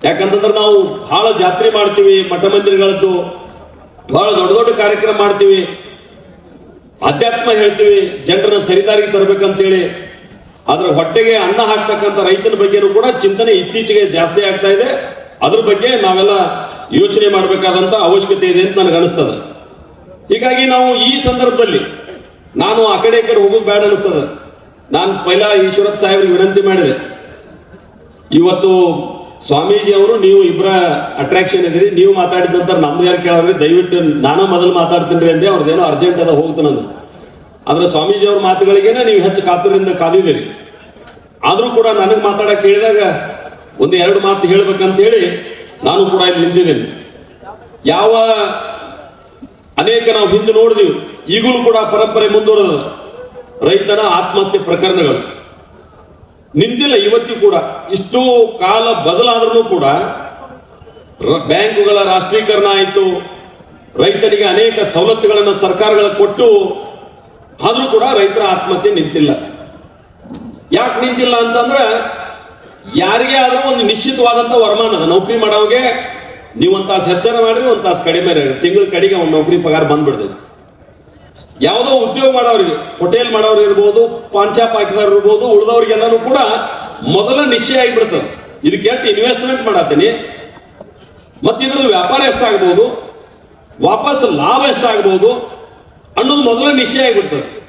ಯಾಕಂತಂದ್ರೆ ನಾವು ಬಹಳ ಜಾತ್ರೆ ಮಾಡ್ತೀವಿ ಮಠ ಮಂದಿರಗಳದ್ದು ಬಹಳ ದೊಡ್ಡ ದೊಡ್ಡ ಕಾರ್ಯಕ್ರಮ ಮಾಡ್ತೀವಿ. ಅಧ್ಯಾತ್ಮ ಹೇಳ್ತೀವಿ, ಜನರನ್ನ ಸರಿದಾರಿಗೆ ತರಬೇಕಂತೇಳಿ. ಅದ್ರ ಹೊಟ್ಟೆಗೆ ಅನ್ನ ಹಾಕ್ತಕ್ಕಂಥ ರೈತನ ಬಗ್ಗೆನೂ ಕೂಡ ಚಿಂತನೆ ಇತ್ತೀಚೆಗೆ ಜಾಸ್ತಿ ಆಗ್ತಾ ಇದೆ. ಅದ್ರ ಬಗ್ಗೆ ನಾವೆಲ್ಲ ಯೋಚನೆ ಮಾಡಬೇಕಾದಂತ ಅವಶ್ಯಕತೆ ಇದೆ ಅಂತ ನನಗೆ ಅನಿಸ್ತದೆ. ಹೀಗಾಗಿ ನಾವು ಈ ಸಂದರ್ಭದಲ್ಲಿ ನಾನು ಆ ಕಡೆ ಈ ಕಡೆ ಹೋಗೋದು ಬೇಡ ಅನಿಸ್ತದ. ನಾನು ಪೈಲಾ ಈಶ್ವರಪ್ಪ ಸಾಹೇಬ್ರಿಗೆ ವಿನಂತಿ ಮಾಡಿದೆ. ಇವತ್ತು ಸ್ವಾಮೀಜಿ ಅವರು ನೀವು ಇಬ್ಬರ ಅಟ್ರಾಕ್ಷನ್ ಇದೀರಿ ನೀವು ಮಾತಾಡಿದ ನಂತರ ನಮ್ದು ಯಾರು ಕೇಳಿದ್ರೆ? ದಯವಿಟ್ಟು ನಾನು ಮೊದಲು ಮಾತಾಡ್ತೀನಿ ಅಂದೆ, ಅವ್ರದ್ದೇನೋ ಅರ್ಜೆಂಟ್ ಅದ ಹೋಗ್ತಾನಂತ ಆದ್ರೆ ಸ್ವಾಮೀಜಿ ಅವ್ರ ಮಾತುಗಳಿಗೇನೆ ನೀವು ಹೆಚ್ಚು ಕಾತುರದಿಂದ ಕಾದಿದ್ದೀರಿ. ಆದರೂ ಕೂಡ ನನಗೆ ಮಾತಾಡಕ್ ಹೇಳಿದಾಗ ಒಂದು ಎರಡು ಮಾತು ಹೇಳ್ಬೇಕಂತೇಳಿ ನಾನು ಕೂಡ ಇಲ್ಲಿ ನಿಂತಿದ್ದೇನೆ. ಯಾವ ಅನೇಕ ನಾವು ಹಿಂದೆ ನೋಡಿದೀವಿ, ಈಗಲೂ ಕೂಡ ಪರಂಪರೆ ಮುಂದುವರೆದ ರೈತನ ಆತ್ಮಹತ್ಯೆ ಪ್ರಕರಣಗಳು. ನಿಂತಿಲ್ಲ ಇವತ್ತಿಗೂ ಕೂಡ. ಇಷ್ಟು ಕಾಲ ಬದಲಾದ್ರೂ ಕೂಡ ಬ್ಯಾಂಕುಗಳ ರಾಷ್ಟ್ರೀಕರಣ ಆಯಿತು. ರೈತರಿಗೆ ಅನೇಕ ಸವಲತ್ತುಗಳನ್ನು ಸರ್ಕಾರಗಳ ಕೊಟ್ಟು ಆದ್ರೂ ಕೂಡ ರೈತರ ಆತ್ಮಹತ್ಯೆ ನಿಂತಿಲ್ಲ. ಯಾಕೆ ನಿಂತಿಲ್ಲ ಅಂತಂದ್ರೆ ಯಾರಿಗೆ ಆದ್ರೂ ಒಂದು ನಿಶ್ಚಿತವಾದಂತ ವರಮಾನ ಅದ. ನೌಕರಿ ಮಾಡೋಗೆ ನೀವು ಒಂದು ತಾಸು ಹೆಚ್ಚನ ಮಾಡ್ರಿ, ಒಂದು ತಾಸು ಕಡಿಮೆ ತಿಂಗಳ ಕಡೆಗೆ ಒಂದು ನೌಕರಿ ಪಗಾರ ಬಂದ್ಬಿಡ್ತದೆ ಯಾವುದೋ ಉದ್ಯೋಗ ಮಾಡೋರಿಗೆ, ಹೋಟೆಲ್ ಮಾಡೋರು ಇರ್ಬೋದು ಪಾನ್ ಶಾಪ್ ಹಾಕಿದವ್ರು ಇರ್ಬೋದು ಉಳಿದವ್ರಿಗೆಲ್ಲಾನು ಕೂಡ ಮೊದಲ ನಿಶ್ಚಯ ಆಗಿಬಿಡ್ತದೆ. ಇದಕ್ಕೆ ಇನ್ವೆಸ್ಟ್ಮೆಂಟ್ ಮಾಡತ್ತೀನಿ. ಮತ್ತೆ ಇದ್ರದ್ದು ವ್ಯಾಪಾರ ಎಷ್ಟಾಗ್ಬೋದು? ವಾಪಸ್ ಲಾಭ ಎಷ್ಟಾಗ್ಬೋದು? ಅನ್ನೋದು ಮೊದಲ ನಿಶ್ಚಯ ಆಗಿಬಿಡ್ತದೆ.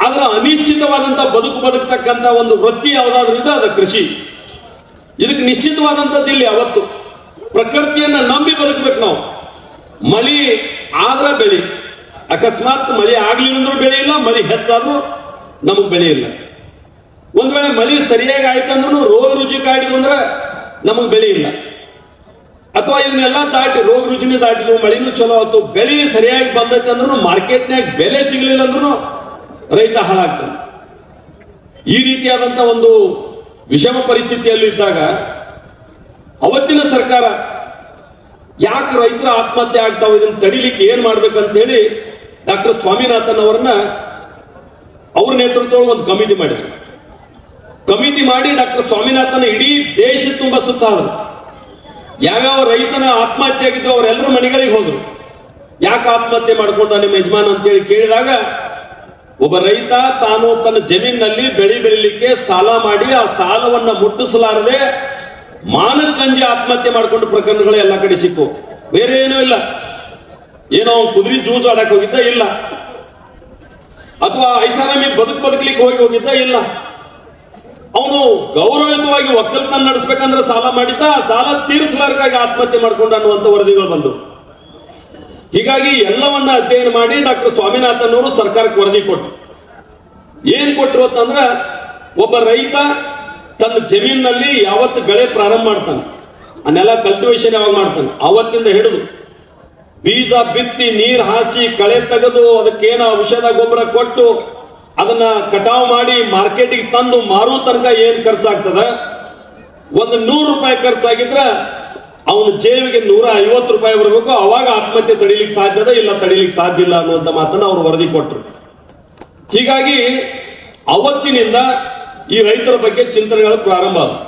ಅದರ ಅನಿಶ್ಚಿತವಾದಂಥ ಬದುಕು ಬದುಕ್ತಕ್ಕಂತ ಒಂದು ವೃತ್ತಿ ಯಾವುದಾದ್ರಿಂದ ಅದು ಕೃಷಿ. ಇದಕ್ಕೆ ನಿಶ್ಚಿತವಾದಂಥದ್ದು ಇಲ್ಲಿ ಅವತ್ತು. ಪ್ರಕೃತಿಯನ್ನ ನಂಬಿ ಬದುಕಬೇಕು ನಾವು. ಮಳಿ ಆದ್ರ ಬೆಳಿ. ಅಕಸ್ಮಾತ್ ಮಳೆ ಆಗ್ಲಿಲ್ಲ ಅಂದ್ರೂ ಬೆಳೆ ಇಲ್ಲ, ಮಳಿ ಹೆಚ್ಚಾದ್ರೂ ನಮಗ್ ಬೆಳೆ ಇಲ್ಲ. ಒಂದ್ ವೇಳೆ ಮಳೆ ಸರಿಯಾಗಿ ಆಯ್ತಂದ್ರೂ ರೋಗ ಕಾಡಿದ್ವು ಅಂದ್ರೆ ನಮಗ್ ಬೆಳೆ ಇಲ್ಲ. ಅಥವಾ ಇದನ್ನೆಲ್ಲ ದಾಟಿ, ರೋಗ ರುಜಿನ ದಾಟಿದ್ವು, ಮಳೆನೂ ಚಲೋ ಆಯ್ತು, ಬೆಳೆ ಸರಿಯಾಗಿ ಬಂದೈತೆ ಅಂದ್ರೂ ಮಾರ್ಕೆಟ್ನಾಗ ಬೆಲೆ ಸಿಗ್ಲಿಲ್ಲ ಅಂದ್ರೂ ರೈತ ಹಾಳಾಗ್ತಾನೆ. ಈ ರೀತಿಯಾದಂತ ಒಂದು ವಿಷಮ ಪರಿಸ್ಥಿತಿಯಲ್ಲಿ ಇದ್ದಾಗ ಅವತ್ತಿನ ಸರ್ಕಾರ ಯಾಕೆ ರೈತರ ಆತ್ಮಹತ್ಯೆ ಆಗ್ತಾವ, ಇದನ್ನು ತಡಿಲಿಕ್ಕೆ ಏನ್ ಮಾಡ್ಬೇಕಂತ ಹೇಳಿ ಡಾಕ್ಟರ್ ಸ್ವಾಮಿನಾಥನ್ ಅವರನ್ನ ಅವ್ರ ನೇತೃತ್ವದಲ್ಲಿ ಒಂದು ಕಮಿಟಿ ಮಾಡಿದ್ರು. ಕಮಿಟಿ ಮಾಡಿ ಡಾಕ್ಟರ್ ಸ್ವಾಮಿನಾಥನ್ ಇಡೀ ದೇಶ ತುಂಬ ಸುತ್ತಾದ್ರು ಯಾವ್ಯಾವ ರೈತನ ಆತ್ಮಹತ್ಯೆ ಆಗಿದ್ರು ಅವರೆಲ್ಲರ ಮನೆಗಳಿಗೆ ಹೋದ್ರು. ಯಾಕೆ ಆತ್ಮಹತ್ಯೆ ಮಾಡ್ಕೊಂಡ ನಿಮ್ಮ ಯಜಮಾನ ಅಂತೇಳಿ ಕೇಳಿದಾಗ, ಒಬ್ಬ ರೈತ ತಾನು ತನ್ನ ಜಮೀನಿನಲ್ಲಿ ಬೆಳೆ ಬೆಳಿಲಿಕ್ಕೆ ಸಾಲ ಮಾಡಿ ಆ ಸಾಲವನ್ನ ಮುಟ್ಟಿಸಲಾರದೆ ಮಾನಕಂಜಿ ಆತ್ಮಹತ್ಯೆ ಮಾಡಿಕೊಂಡು ಪ್ರಕರಣಗಳು ಎಲ್ಲ ಕಡೆ ಸಿಕ್ಕು. ಬೇರೆ ಏನೂ ಇಲ್ಲ. ಏನೋ ಕುದುರೆ ಜೂಜ್ ಆಡಕ್ ಹೋಗಿದ್ದ? ಇಲ್ಲ. ಅಥವಾ ಐಷಾರಾಮಿ ಬದುಕು ಬದುಕಲಿಕ್ಕೆ ಹೋಗಿ ಹೋಗಿದ್ದ? ಇಲ್ಲ. ಅವನು ಗೌರವಯುತವಾಗಿ ಒಕ್ಕಲ್ತನ ನಡೆಸ್ಬೇಕಂದ್ರೆ ಸಾಲ ಮಾಡಿದ್ದ? ಸಾಲ ತೀರಿಸಲಾರ್ಗಾಗಿ ಆತ್ಮಹತ್ಯೆ ಮಾಡ್ಕೊಂಡ ಅನ್ನುವಂತ ವರದಿಗಳು ಬಂದು. ಹೀಗಾಗಿ ಎಲ್ಲವನ್ನ ಅಧ್ಯಯನ ಮಾಡಿ ಡಾಕ್ಟರ್ ಸ್ವಾಮಿನಾಥನ್ ಅವರು ಸರ್ಕಾರಕ್ಕೆ ವರದಿ ಕೊಟ್ಟರು ಏನ್ ಕೊಟ್ಟರು ಅಂತಂದ್ರ, ಒಬ್ಬ ರೈತ ತನ್ನ ಜಮೀನಿನಲ್ಲಿ ಯಾವತ್ತು ಗಳೆ ಪ್ರಾರಂಭ ಮಾಡ್ತಾನೆ. ಆ ನೆಲ ಕಲ್ಟಿವೇಶನ್ ಯಾವಾಗ ಮಾಡ್ತಾನೆ? ಅವತ್ತಿಂದ ಹಿಡಿದು. ಬೀಜ ಬಿತ್ತಿ ನೀರ್ ಹಾಸಿ ಕಳೆ ತೆಗೆದು ಅದಕ್ಕೇನ ಔಷಧ ಗೊಬ್ಬರ ಕೊಟ್ಟು ಅದನ್ನ ಕಟಾವು ಮಾಡಿ ಮಾರ್ಕೆಟಿಗೆ ತಂದು ಮಾರೋ ತನಕ ಏನ್ ಖರ್ಚಾಗ್ತದ? ಒಂದು ನೂರು ರೂಪಾಯಿ ಖರ್ಚಾಗಿದ್ರ ಅವನ ಜೇಬಿಗೆ ನೂರ ಐವತ್ತು ರೂಪಾಯಿ ಬರಬೇಕು. ಅವಾಗ ಆತ್ಮಹತ್ಯೆ ತಡಿಲಿಕ್ಕೆ ಸಾಧ್ಯದ ಇಲ್ಲ ತಡಿಲಿಕ್ಕೆ ಸಾಧ್ಯ ಇಲ್ಲ ಅನ್ನುವಂತ ಮಾತನ್ನ ಅವರು ವರದಿ ಕೊಟ್ಟರು ಹೀಗಾಗಿ ಅವತ್ತಿನಿಂದ ಈ ರೈತರ ಬಗ್ಗೆ ಚಿಂತನೆಗಳು ಪ್ರಾರಂಭ ಆಗುತ್ತೆ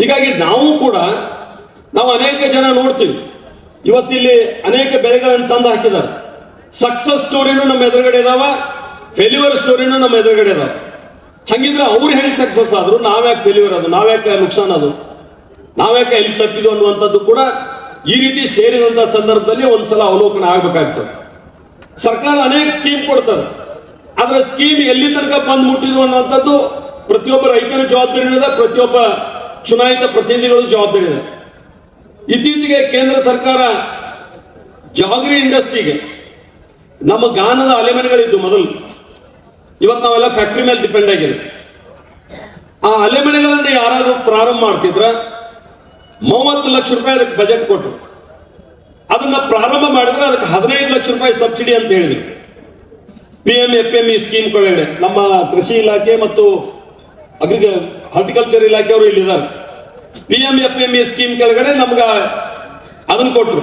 ಹೀಗಾಗಿ ನಾವು ಕೂಡ, ನಾವು ಅನೇಕ ಜನ ನೋಡ್ತೀವಿ. ಇವತ್ತಿಲ್ಲಿ ಅನೇಕ ಬೆಳೆಗಳನ್ನು ತಂದು ಹಾಕಿದ್ದಾರೆ. ಸಕ್ಸಸ್ ಸ್ಟೋರಿನೂ ನಮ್ಮ ಎದುರುಗಡೆ ಇದಾವ ಫೇಲ್ಯೂರ್ ಸ್ಟೋರಿನೂ ನಮ್ಮ ಎದುರುಗಡೆ ಇದಾವ. ಹಂಗಿದ್ರೆ ಅವ್ರು ಹೆಂಗ್ ಸಕ್ಸಸ್ ಆದ್ರು, ನಾವ್ಯಾಕೆ ಫೇಲ್ಯೂರ್ ಅದು ನಾವ್ಯಾಕೆ ನುಕ್ಸಾನ್ ಅದು ನಾವ್ಯಾಕೆ ಎಲ್ಲಿ ತಪ್ಪಿದ್ವು ಅನ್ನುವಂಥದ್ದು ಕೂಡ ಈ ರೀತಿ ಸೇರಿದಂತ ಸಂದರ್ಭದಲ್ಲಿ ಒಂದ್ಸಲ ಅವಲೋಕನ ಆಗ್ಬೇಕಾಗ್ತದೆ. ಸರ್ಕಾರ ಅನೇಕ ಸ್ಕೀಮ್ ಕೊಡ್ತದೆ. ಆದ್ರೆ ಸ್ಕೀಮ್ ಎಲ್ಲಿ ತನಕ ಬಂದ್ ಮುಟ್ಟಿದ್ವು ಅನ್ನುವಂಥದ್ದು ಪ್ರತಿಯೊಬ್ಬ ರೈತರ ಜವಾಬ್ದಾರಿ ಇದೆ ಪ್ರತಿಯೊಬ್ಬ ಚುನಾಯಿತ ಪ್ರತಿನಿಧಿಗಳು ಜವಾಬ್ದಾರಿ ಇದೆ ಇತ್ತೀಚೆಗೆ ಕೇಂದ್ರ ಸರ್ಕಾರ ಜಾಗ್ರಿ ಇಂಡಸ್ಟ್ರಿಗೆ ನಮ್ಮ ಗಾನದ ಅಲೆಮನೆಗಳಿದ್ದು ಮೊದಲು. ಇವತ್ತು ನಾವೆಲ್ಲ ಫ್ಯಾಕ್ಟ್ರಿ ಮೇಲೆ ಡಿಪೆಂಡ್ ಆಗಿದೆ ಆ ಅಲೆಮನೆಗಳನ್ನ ಯಾರಾದರೂ ಪ್ರಾರಂಭ ಮಾಡ್ತಿದ್ರ ಮೂವತ್ತು ಲಕ್ಷ ರೂಪಾಯಿ ಅದಕ್ಕೆ ಬಜೆಟ್ ಕೊಟ್ಟು ಅದನ್ನ ಪ್ರಾರಂಭ ಮಾಡಿದ್ರೆ ಅದಕ್ಕೆ ಹದಿನೈದು ಲಕ್ಷ ರೂಪಾಯಿ ಸಬ್ಸಿಡಿ ಅಂತ ಹೇಳಿದ್ರು. P M F M E scheme ಕೆಳಗಡೆ ನಮ್ಮ ಕೃಷಿ ಇಲಾಖೆ ಮತ್ತು ಅಗ್ರಿಕ ಹಾರ್ಟಿಕಲ್ಚರ್ ಇಲಾಖೆಯವರು ಇಲ್ಲಿದ್ದಾರೆ. P M F M E scheme ಕೆಳಗಡೆ ನಮ್ಗ ಅದನ್ನ ಕೊಟ್ರು.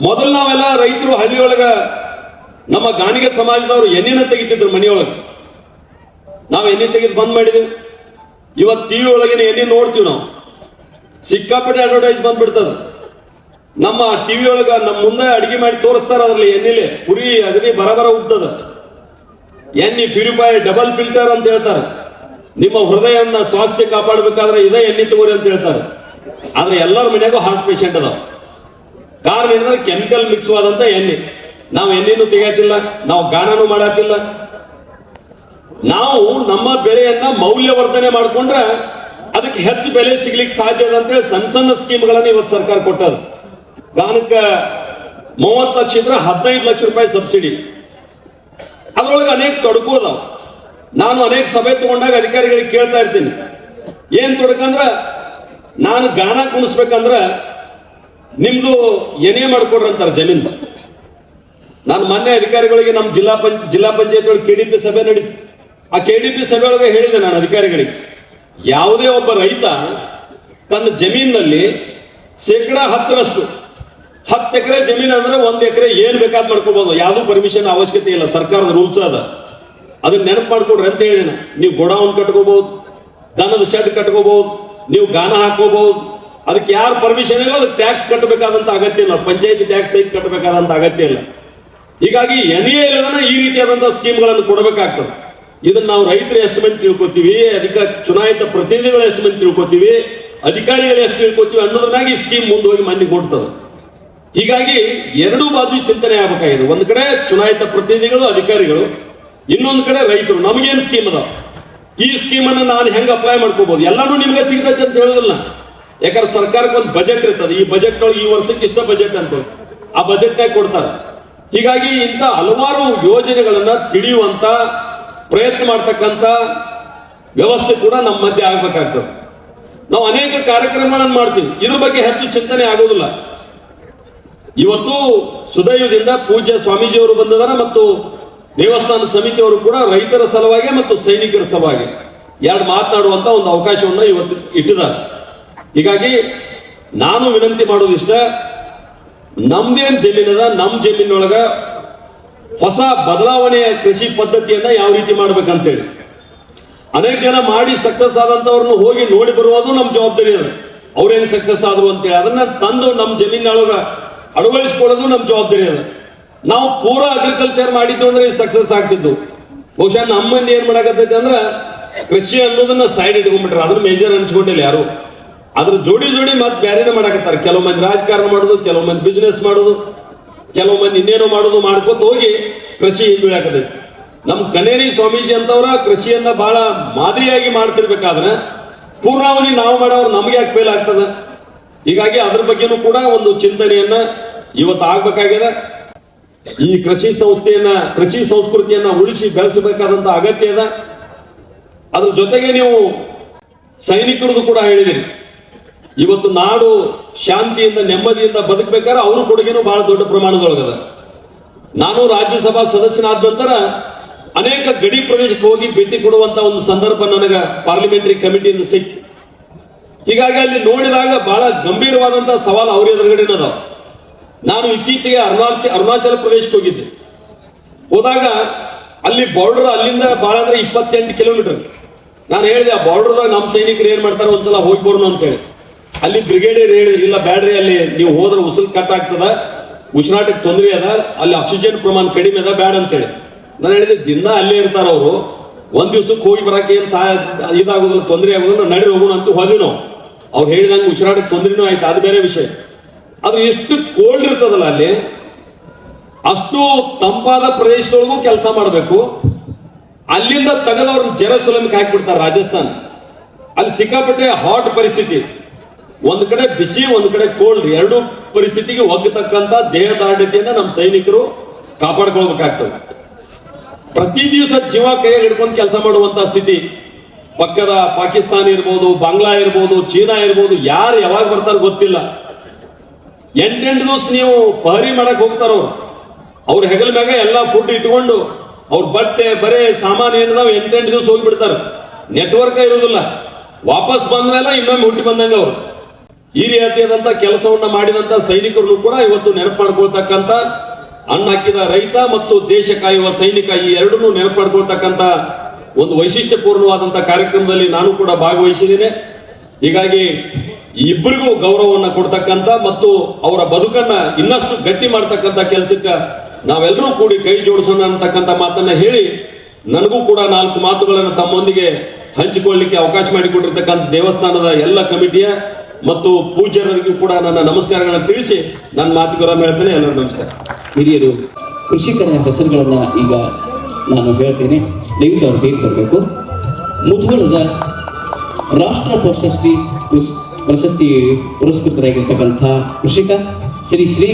ಮೊದಲು ನಾವೆಲ್ಲ ರೈತರು ಹಳ್ಳಿಯೊಳಗ ನಮ್ಮ ಗಾಣಿಗೆ ಸಮಾಜದವರು ಎಣ್ಣಿನ ತೆಗಿತಿದ್ರು ಮನೆಯೊಳಗೆ. ನಾವು ಎಣ್ಣೆ ತೆಗೆದು ಬಂದ್ ಮಾಡಿದೆವು. ಇವತ್ತು ಟಿವಿ ಒಳಗಿನ ಎಣ್ಣೆ ನೋಡ್ತೀವಿ ನಾವು. ಸಿಕ್ಕಾಪಟ್ಟೆ ಅಡ್ವರ್ಟೈಸ್ ಬಂದ್ಬಿಡ್ತದ. ನಮ್ಮ ಟಿವಿ ಒಳಗ ನಮ್ಮ ಮುಂದೆ ಅಡಿಗೆ ಮಾಡಿ ತೋರಿಸ್ತಾರ ಅದ್ರಲ್ಲಿ ಎಣ್ಣೆಲೆ. ಪುರಿ, ಅಗದಿ ಬರಬರ ಉಗ್ತದ. ಎಣ್ಣೆ ಫ್ಯೂರಿಫೈ ಡಬಲ್ ಫಿಲ್ಟರ್ ಅಂತ ಹೇಳ್ತಾರೆ. ನಿಮ್ಮ ಹೃದಯವನ್ನ ಸ್ವಾಸ್ಥ್ಯ ಕಾಪಾಡಬೇಕಾದ್ರೆ ಇದೇ ಎಲ್ಲಿ ತಗೋರಿ ಅಂತ ಹೇಳ್ತಾರೆ. ಆದ್ರೆ ಎಲ್ಲರ ಮನೆಗೂ ಹಾರ್ಟ್ ಪೇಷಂಟ್ ಅದಾವ. ಕಾರಣ ಏನಂದ್ರೆ ಕೆಮಿಕಲ್ ಮಿಕ್ಸ್ ಆದಂತ ಎಣ್ಣೆ. ನಾವು ಎಣ್ಣೆನೂ ತೆಗಿಯತಿಲ್ಲ, ನಾವು ಗಾಣನೂ ಮಾಡತ್ತಿಲ್ಲ ನಾವು ನಮ್ಮ ಬೆಳೆಯನ್ನ ಮೌಲ್ಯವರ್ಧನೆ ಮಾಡ್ಕೊಂಡ್ರೆ ಅದಕ್ಕೆ ಹೆಚ್ಚು ಬೆಲೆ ಸಿಗ್ಲಿಕ್ಕೆ ಸಾಧ್ಯ ಅದ ಅಂತೇಳಿ ಸಣ್ಣ ಸಣ್ಣ ಸ್ಕೀಮ್ಗಳನ್ನ ಇವತ್ತು ಸರ್ಕಾರ ಕೊಟ್ಟದ. ಗಾನಕ್ಕ ಮೂವತ್ತು ಲಕ್ಷ ಇದ್ರೆ ಹದಿನೈದು ಲಕ್ಷ ರೂಪಾಯಿ ಸಬ್ಸಿಡಿ. ಅದರೊಳಗೆ ಅನೇಕ ತೊಡಕು ಅದಾವ. ನಾನು ಅನೇಕ ಸಭೆ ತಗೊಂಡಾಗ ಅಧಿಕಾರಿಗಳಿಗೆ ಕೇಳ್ತಾ ಇರ್ತೀನಿ. ಏನ್ ತೊಡಕಂದ್ರ ನಾನು ಗಾನ ಕುಣಿಸ್ಬೇಕಂದ್ರ ನಿಮ್ದು ಏನೇ ಮಾಡ್ಕೊಡ್ರಿ ಅಂತಾರೆ ಜಮೀನ್ ನಾನು ಮೊನ್ನೆ ಅಧಿಕಾರಿಗಳಿಗೆ ನಮ್ಮ ಜಿಲ್ಲಾ ಪಂಚ ಜಿಲ್ಲಾ ಪಂಚಾಯತ್ ಒಳಗೆ ಕೆಡಿಪಿ ಸಭೆ ನಡೀತು ಆ ಕೆಡಿಪಿ ಸಭೆ ಒಳಗೆ ಹೇಳಿದೆ ನಾನು ಅಧಿಕಾರಿಗಳಿಗೆ. ಯಾವುದೇ ಒಬ್ಬ ರೈತ ತನ್ನ ಜಮೀನಿನಲ್ಲಿ ಶೇಕಡ ಹತ್ತರಷ್ಟು, ಹತ್ತು ಎಕರೆ ಜಮೀನು ಅಂದ್ರೆ ಒಂದ್ ಎಕರೆ ಏನ್ ಬೇಕಾದ್ ಮಾಡ್ಕೋಬಹುದು ಯಾವ್ದು ಪರ್ಮಿಷನ್ ಅವಶ್ಯಕತೆ ಇಲ್ಲ. ಸರ್ಕಾರದ ರೂಲ್ಸ್ ಅದ. ಅದನ್ನ ನೆನಪು ಮಾಡ್ಕೊಡ್ರಿ ಅಂತ ಹೇಳಿನ ನೀವು ಗೋಡೌನ್ ಕಟ್ಕೋಬಹುದು, ದನದ ಶೆಡ್ ಕಟ್ಕೋಬಹುದು, ನೀವು ಗಾನ ಹಾಕೋಬಹುದು. ಅದಕ್ಕೆ ಯಾರು ಪರ್ಮಿಷನ್ ಇಲ್ಲ, ಅದಕ್ಕೆ ಟ್ಯಾಕ್ಸ್ ಕಟ್ಟಬೇಕಾದಂತ ಅಗತ್ಯ ಇಲ್ಲ. ಪಂಚಾಯತಿ ಟ್ಯಾಕ್ಸ್ ಐದು ಕಟ್ಟಬೇಕಾದಂತ ಅಗತ್ಯ ಇಲ್ಲ. ಹೀಗಾಗಿ ಎನ್ ಎ ಈ ರೀತಿಯಾದಂತಹ ಸ್ಕೀಮ್ಗಳನ್ನು ಕೊಡಬೇಕಾಗ್ತದೆ. ಇದನ್ನ ನಾವು ರೈತರು ಎಷ್ಟು ಮಂದಿ ತಿಳ್ಕೊತೀವಿ, ಅಧಿಕ ಚುನಾಯಿತ ಪ್ರತಿನಿಧಿಗಳು ಎಷ್ಟು ಮಂದಿ ತಿಳ್ಕೊತೀವಿ, ಅಧಿಕಾರಿಗಳು ಎಷ್ಟು ತಿಳ್ಕೊತೀವಿ ಅನ್ನೋದ್ರ ಮ್ಯಾಗ ಈ ಸ್ಕೀಮ್ ಮುಂದೆ ಹೋಗಿ ಮಂದಿ ಕೊಡ್ತದೆ. ಹೀಗಾಗಿ ಎರಡೂ ಬಾಜು ಚಿಂತನೆ ಆಗ್ಬೇಕಾಗಿದೆ. ಒಂದು ಕಡೆ ಚುನಾಯಿತ ಪ್ರತಿನಿಧಿಗಳು, ಅಧಿಕಾರಿಗಳು ಇನ್ನೊಂದು ಕಡೆ ರೈತರು, ನಮಗೇನು ಸ್ಕೀಮ್ ಅದ ಈ ಸ್ಕೀಮನ್ನು ನಾನು ಹೆಂಗೆ ಅಪ್ಲೈ ಮಾಡ್ಕೋಬಹುದು ಎಲ್ಲಾನು ನಿಮ್ಗೆ ಸಿಗ್ತೈತೆ ಅಂತ ಹೇಳೋದಿಲ್ಲ. ಯಾಕಂದ್ರೆ ಸರ್ಕಾರಕ್ಕೆ ಒಂದು ಬಜೆಟ್ ಇರ್ತದೆ. ಈ ಬಜೆಟ್ ಒಳಗೆ ಈ ವರ್ಷಕ್ಕೆ ಇಷ್ಟ ಬಜೆಟ್ ಅಂತ ಆ ಬಜೆಟ್ನಾಗ ಕೊಡ್ತಾರೆ. ಹೀಗಾಗಿ ಇಂಥ ಹಲವಾರು ಯೋಜನೆಗಳನ್ನ ತಿಳಿಯುವಂತ, ಪ್ರಯತ್ನ ಮಾಡ್ತಕ್ಕಂಥ ವ್ಯವಸ್ಥೆ ಕೂಡ ನಮ್ಮ ಮಧ್ಯೆ ಆಗ್ಬೇಕಾಗ್ತದೆ. ನಾವು ಅನೇಕ ಕಾರ್ಯಕ್ರಮಗಳನ್ನು ಮಾಡ್ತೀವಿ. ಇದ್ರ ಬಗ್ಗೆ ಹೆಚ್ಚು ಚಿಂತನೆ ಆಗೋದಿಲ್ಲ. ಇವತ್ತು ಸುದೈವದಿಂದ ಪೂಜ್ಯ ಸ್ವಾಮೀಜಿಯವರು ಬಂದಿದ್ದಾರೆ ಮತ್ತು ದೇವಸ್ಥಾನ ಸಮಿತಿಯವರು ಕೂಡ ರೈತರ ಸಲುವಾಗಿ ಮತ್ತು ಸೈನಿಕರ ಸಲುವಾಗಿ ಎರಡು ಮಾತನಾಡುವಂತ ಒಂದು ಅವಕಾಶವನ್ನು ಇವತ್ತು ಇಟ್ಟಿದ್ದಾರೆ. ಹೀಗಾಗಿ ನಾನು ವಿನಂತಿ ಮಾಡೋದಿಷ್ಟ ನಮ್ದೇನ್ ಜಮೀನದ ನಮ್ ಜಮೀನೊಳಗ ಹೊಸ ಬದಲಾವಣೆಯ ಕೃಷಿ ಪದ್ಧತಿಯನ್ನ ಯಾವ ರೀತಿ ಮಾಡ್ಬೇಕಂತೇಳಿ. ಅನೇಕ ಜನ ಮಾಡಿ ಸಕ್ಸಸ್ ಆದಂತವ್ರನ್ನ ಹೋಗಿ ನೋಡಿ ಬರುವುದು ನಮ್ಮ ಜವಾಬ್ದಾರಿ ಅದ. ಅವ್ರೇನ್ ಸಕ್ಸಸ್ ಆದ್ರು ಅಂತೇಳಿ, ಅದನ್ನ ತಂದು ನಮ್ ಜಮೀನೊಳಗ ಅಳವಡಿಸ್ಕೊಳ್ಳೋದು ನಮ್ಮ ಜವಾಬ್ದಾರಿ ಅದ. ನಾವು ಪೂರಾ ಅಗ್ರಿಕಲ್ಚರ್ ಮಾಡಿದ್ದು ಅಂದ್ರೆ ಸಕ್ಸಸ್ ಆಗ್ತಿದ್ದು ಬಹುಶಃ ನಮ್ಮ ಏನ್ ಮಾಡಕತ್ತೈತೆ ಅಂದ್ರ ಕೃಷಿ ಅನ್ನೋದನ್ನ ಸೈಡ್ ಇಟ್ಕೊಂಡ್ಬಿಟ್ರೆ. ಅದ್ರ ಮೇಜರ್ ಅನ್ಸ್ಕೊಂಡಿಲ್ಲ ಯಾರು. ಅದ್ರ ಜೋಡಿ ಜೋಡಿ ಮತ್ತೆ ಬ್ಯಾರೇನೆ ಮಾಡಕತ್ತಾರ. ಕೆಲವು ಮಂದಿ ರಾಜಕಾರಣ ಮಾಡೋದು, ಕೆಲವು ಮಂದಿ ಬಿಸ್ನೆಸ್ ಮಾಡೋದು, ಕೆಲವು ಮಂದಿ ಇನ್ನೇನೋ ಮಾಡೋದು ಮಾಡ್ಕೊತ ಹೋಗಿ ಕೃಷಿ ಹಿಂದುಳಾಕತೈತಿ ನಮ್ ಕನೇರಿ ಸ್ವಾಮೀಜಿ ಅಂತವ್ರ ಕೃಷಿಯನ್ನ ಬಹಳ ಮಾದರಿಯಾಗಿ ಮಾಡ್ತಿರ್ಬೇಕಾದ್ರೆ ಪೂರ್ಣಾವಧಿ ನಾವು ಮಾಡೋರು ನಮ್ಗೆ ಯಾಕೆ ಫೇಲ್ ಆಗ್ತದ? ಹೀಗಾಗಿ ಅದ್ರ ಬಗ್ಗೆನೂ ಕೂಡ ಒಂದು ಚಿಂತನೆಯನ್ನ ಇವತ್ತು ಆಗ್ಬೇಕಾಗಿದೆ. ಈ ಕೃಷಿ ಸಂಸ್ಥೆಯನ್ನ, ಕೃಷಿ ಸಂಸ್ಕೃತಿಯನ್ನ ಉಳಿಸಿ ಬೆಳೆಸಬೇಕಾದಂತ ಅಗತ್ಯ ಅದ ಅದ್ರ ಜೊತೆಗೆ ನೀವು ಸೈನಿಕರದು ಕೂಡ ಹೇಳಿದಿರಿ. ಇವತ್ತು ನಾಡು ಶಾಂತಿಯಿಂದ, ನೆಮ್ಮದಿಯಿಂದ ಬದುಕಬೇಕಾದ್ರೆ ಅವ್ರ ಕೊಡುಗೆನೂ ಬಹಳ ದೊಡ್ಡ ಪ್ರಮಾಣದೊಳಗದ. ನಾನು ರಾಜ್ಯಸಭಾ ಸದಸ್ಯನಾದ ನಂತರ ಅನೇಕ ಗಡಿ ಪ್ರದೇಶಕ್ಕೆ ಹೋಗಿ ಭೇಟಿ ಕೊಡುವಂತ ಒಂದು ಸಂದರ್ಭ ನನಗ ಪಾರ್ಲಿಮೆಂಟರಿ ಕಮಿಟಿಯಿಂದ ಸಿಕ್ತು. ಹೀಗಾಗಿ ಅಲ್ಲಿ ನೋಡಿದಾಗ ಬಹಳ ಗಂಭೀರವಾದಂತಹ ಸವಾಲು ಅವ್ರ ಎದುರುಗಡೆ ಅದಾವ ನಾನು ಇತ್ತೀಚೆಗೆ ಅರುಣಾಚಲ ಅರುಣಾಚಲ ಪ್ರದೇಶಕ್ಕೆ ಹೋಗಿದ್ದೆ. ಹೋದಾಗ ಅಲ್ಲಿ ಬಾರ್ಡರ್ ಅಲ್ಲಿಂದ ಬಹಳ ಅಂದ್ರೆ ಇಪ್ಪತ್ತೆಂಟು ಕಿಲೋಮೀಟರ್ ನಾನು ಹೇಳಿದೆ, ಆ ಬಾರ್ಡರ್ದಾಗ ನಮ್ಮ ಸೈನಿಕರು ಏನ್ ಮಾಡ್ತಾರೆ ಒಂದ್ಸಲ ಹೋಗಿ ಬರೋಣ ಅಂತ ಹೇಳಿ. ಅಲ್ಲಿ ಬ್ರಿಗೇಡಿಯರ್ ಹೇಳಿ ಇಲ್ಲ, ಬ್ಯಾಡ್ರಿ, ಅಲ್ಲಿ ನೀವು ಹೋದ್ರೆ ಉಸಿರು ಕಟ್ ಆಗ್ತದ, ಉಸಿರಾಟಕ್ಕೆ ತೊಂದರೆ ಅದ, ಅಲ್ಲಿ ಆಕ್ಸಿಜನ್ ಪ್ರಮಾಣ ಕಡಿಮೆ ಅದ, ಬ್ಯಾಡ್ ಅಂತೇಳಿ ನಾನು ಹೇಳಿದೆ, ದಿನ ಅಲ್ಲೇ ಇರ್ತಾರ ಅವರು. ಒಂದ್ ದಿವ್ಸಕ್ಕೆ ಹೋಗಿ ಬರಕ್ಕೆ ಏನ್ ಸಹಾಯ, ಇದಾಗೋದಿಲ್ಲ, ತೊಂದರೆ ಆಗೋದಿಲ್ಲ ನಡಿ ಹೋಗೋಣ ಅಂತ ಹೋದ್ವಿ ನಾವು. ಅವ್ರು ಹೇಳಿದಂಗೆ ಉಸಿರಾಟಕ್ಕೆ ತೊಂದರೆನೂ ಆಯ್ತು, ಅದು ಬೇರೆ ವಿಷಯ. ಆದ್ರೆ ಎಷ್ಟು ಕೋಲ್ಡ್ ಇರ್ತದಲ್ಲ ಅಲ್ಲಿ, ಅಷ್ಟು ತಂಪಾದ ಪ್ರದೇಶದೊಳಗೂ ಕೆಲಸ ಮಾಡಬೇಕು. ಅಲ್ಲಿಂದ ತೆಗೆದವ್ರ ಜೆರಸುಲಮ್ಗೆ ಹಾಕಿಬಿಡ್ತಾರೆ ರಾಜಸ್ಥಾನ್. ಅಲ್ಲಿ ಸಿಕ್ಕಾಪಟ್ಟೆ ಹಾಟ್ ಪರಿಸ್ಥಿತಿ. ಒಂದು ಕಡೆ ಬಿಸಿ, ಒಂದು ಕಡೆ ಕೋಲ್ಡ್ ಎರಡು ಪರಿಸ್ಥಿತಿಗೆ ಒಗ್ಗತಕ್ಕಂತ ದೇಹದಾರ್ಢ್ಯತೆಯಿಂದ ನಮ್ಮ ಸೈನಿಕರು ಕಾಪಾಡ್ಕೊಳ್ಬೇಕಾಗ್ತದೆ. ಪ್ರತಿ ದಿವಸ ಜೀವ ಕೈ ಹಿಡ್ಕೊಂಡು ಕೆಲಸ ಮಾಡುವಂತ ಸ್ಥಿತಿ. ಪಕ್ಕದ ಪಾಕಿಸ್ತಾನ ಇರ್ಬೋದು, ಬಾಂಗ್ಲಾ ಇರ್ಬೋದು, ಚೀನಾ ಇರ್ಬೋದು, ಯಾರು ಯಾವಾಗ ಬರ್ತಾರೆ ಗೊತ್ತಿಲ್ಲ. ಎಂಟೆಂಟು ದಿವಸ ನೀವು ಪಹರಿ ಮಾಡಕ್ ಹೋಗ್ತಾರ? ಅವ್ರು ಹೆಗಲ ಮ್ಯಾಗ ಎಲ್ಲ ಫುಡ್ ಇಟ್ಕೊಂಡು ಅವ್ರ ಬಟ್ಟೆ, ಬರೇ, ಸಾಮಾನು ಏನದಾವ ಎಂಟೆಂಟು ದಿವಸ ಹೋಗ್ಬಿಡ್ತಾರ. ನೆಟ್ವರ್ಕ್ ಇರೋದಿಲ್ಲ. ವಾಪಸ್ ಬಂದ ಮೇಲೆ ಇನ್ನೊಮ್ಮೆ ಹುಟ್ಟಿ ಬಂದಂಗ ಅವ್ರು. ಈ ರೀತಿಯಾದಂತ ಕೆಲಸವನ್ನ ಮಾಡಿದಂತ ಸೈನಿಕರನ್ನು ಕೂಡ ಇವತ್ತು ನೆನಪು ಮಾಡ್ಕೊಳ್ತಕ್ಕಂತ ಅನ್ನ ಹಾಕಿದ ರೈತ ಮತ್ತು ದೇಶ ಕಾಯುವ ಸೈನಿಕ ಈ ಎರಡನ್ನೂ ನೆನಪು ಮಾಡ್ಕೊಳ್ತಕ್ಕಂತ ಒಂದು ವೈಶಿಷ್ಟ್ಯಪೂರ್ಣವಾದಂತ ಕಾರ್ಯಕ್ರಮದಲ್ಲಿ ನಾನು ಕೂಡ ಭಾಗವಹಿಸಿದ್ದೇನೆ. ಹೀಗಾಗಿ ಇಬ್ಬರಿಗೂ ಗೌರವವನ್ನು ಕೊಡ್ತಕ್ಕಂತ ಮತ್ತು ಅವರ ಬದುಕನ್ನ ಇನ್ನಷ್ಟು ಗಟ್ಟಿ ಮಾಡ್ತಕ್ಕಂಥ ಕೆಲಸಕ್ಕೆ ನಾವೆಲ್ಲರೂ ಕೂಡಿ ಕೈ ಜೋಡಿಸೋಣ ಅಂತಕ್ಕಂಥ ಮಾತನ್ನ ಹೇಳಿ ನನಗೂ ಕೂಡ ನಾಲ್ಕು ಮಾತುಗಳನ್ನು ತಮ್ಮೊಂದಿಗೆ ಹಂಚಿಕೊಳ್ಳಲಿಕ್ಕೆ ಅವಕಾಶ ಮಾಡಿಕೊಟ್ಟಿರ್ತಕ್ಕಂಥ ದೇವಸ್ಥಾನದ ಎಲ್ಲ ಕಮಿಟಿಯ ಮತ್ತು ಪೂಜ್ಯರಿಗೂ ಕೂಡ ನನ್ನ ನಮಸ್ಕಾರಗಳನ್ನು ತಿಳಿಸಿ ನನ್ನ ಮಾತುಗಳನ್ನು ಹೇಳ್ತೇನೆ. ಎಲ್ಲರೂ ನಮಸ್ಕಾರ. ಹಿರಿಯರು, ಕೃಷಿಕರ ಹೆಸರುಗಳನ್ನ ಈಗ ನಾನು ಹೇಳ್ತೇನೆ. ದಯವಿಟ್ಟು ಅವ್ರು ಬೇಗ ಬರಬೇಕು? ರಾಷ್ಟ್ರ ಪ್ರಶಸ್ತಿ ಪ್ರಶಸ್ತಿ ಪುರಸ್ಕೃತರಾಗಿರ್ತಕ್ಕಂಥ ಕೃಷಿಕ ಶ್ರೀ ಶ್ರೀ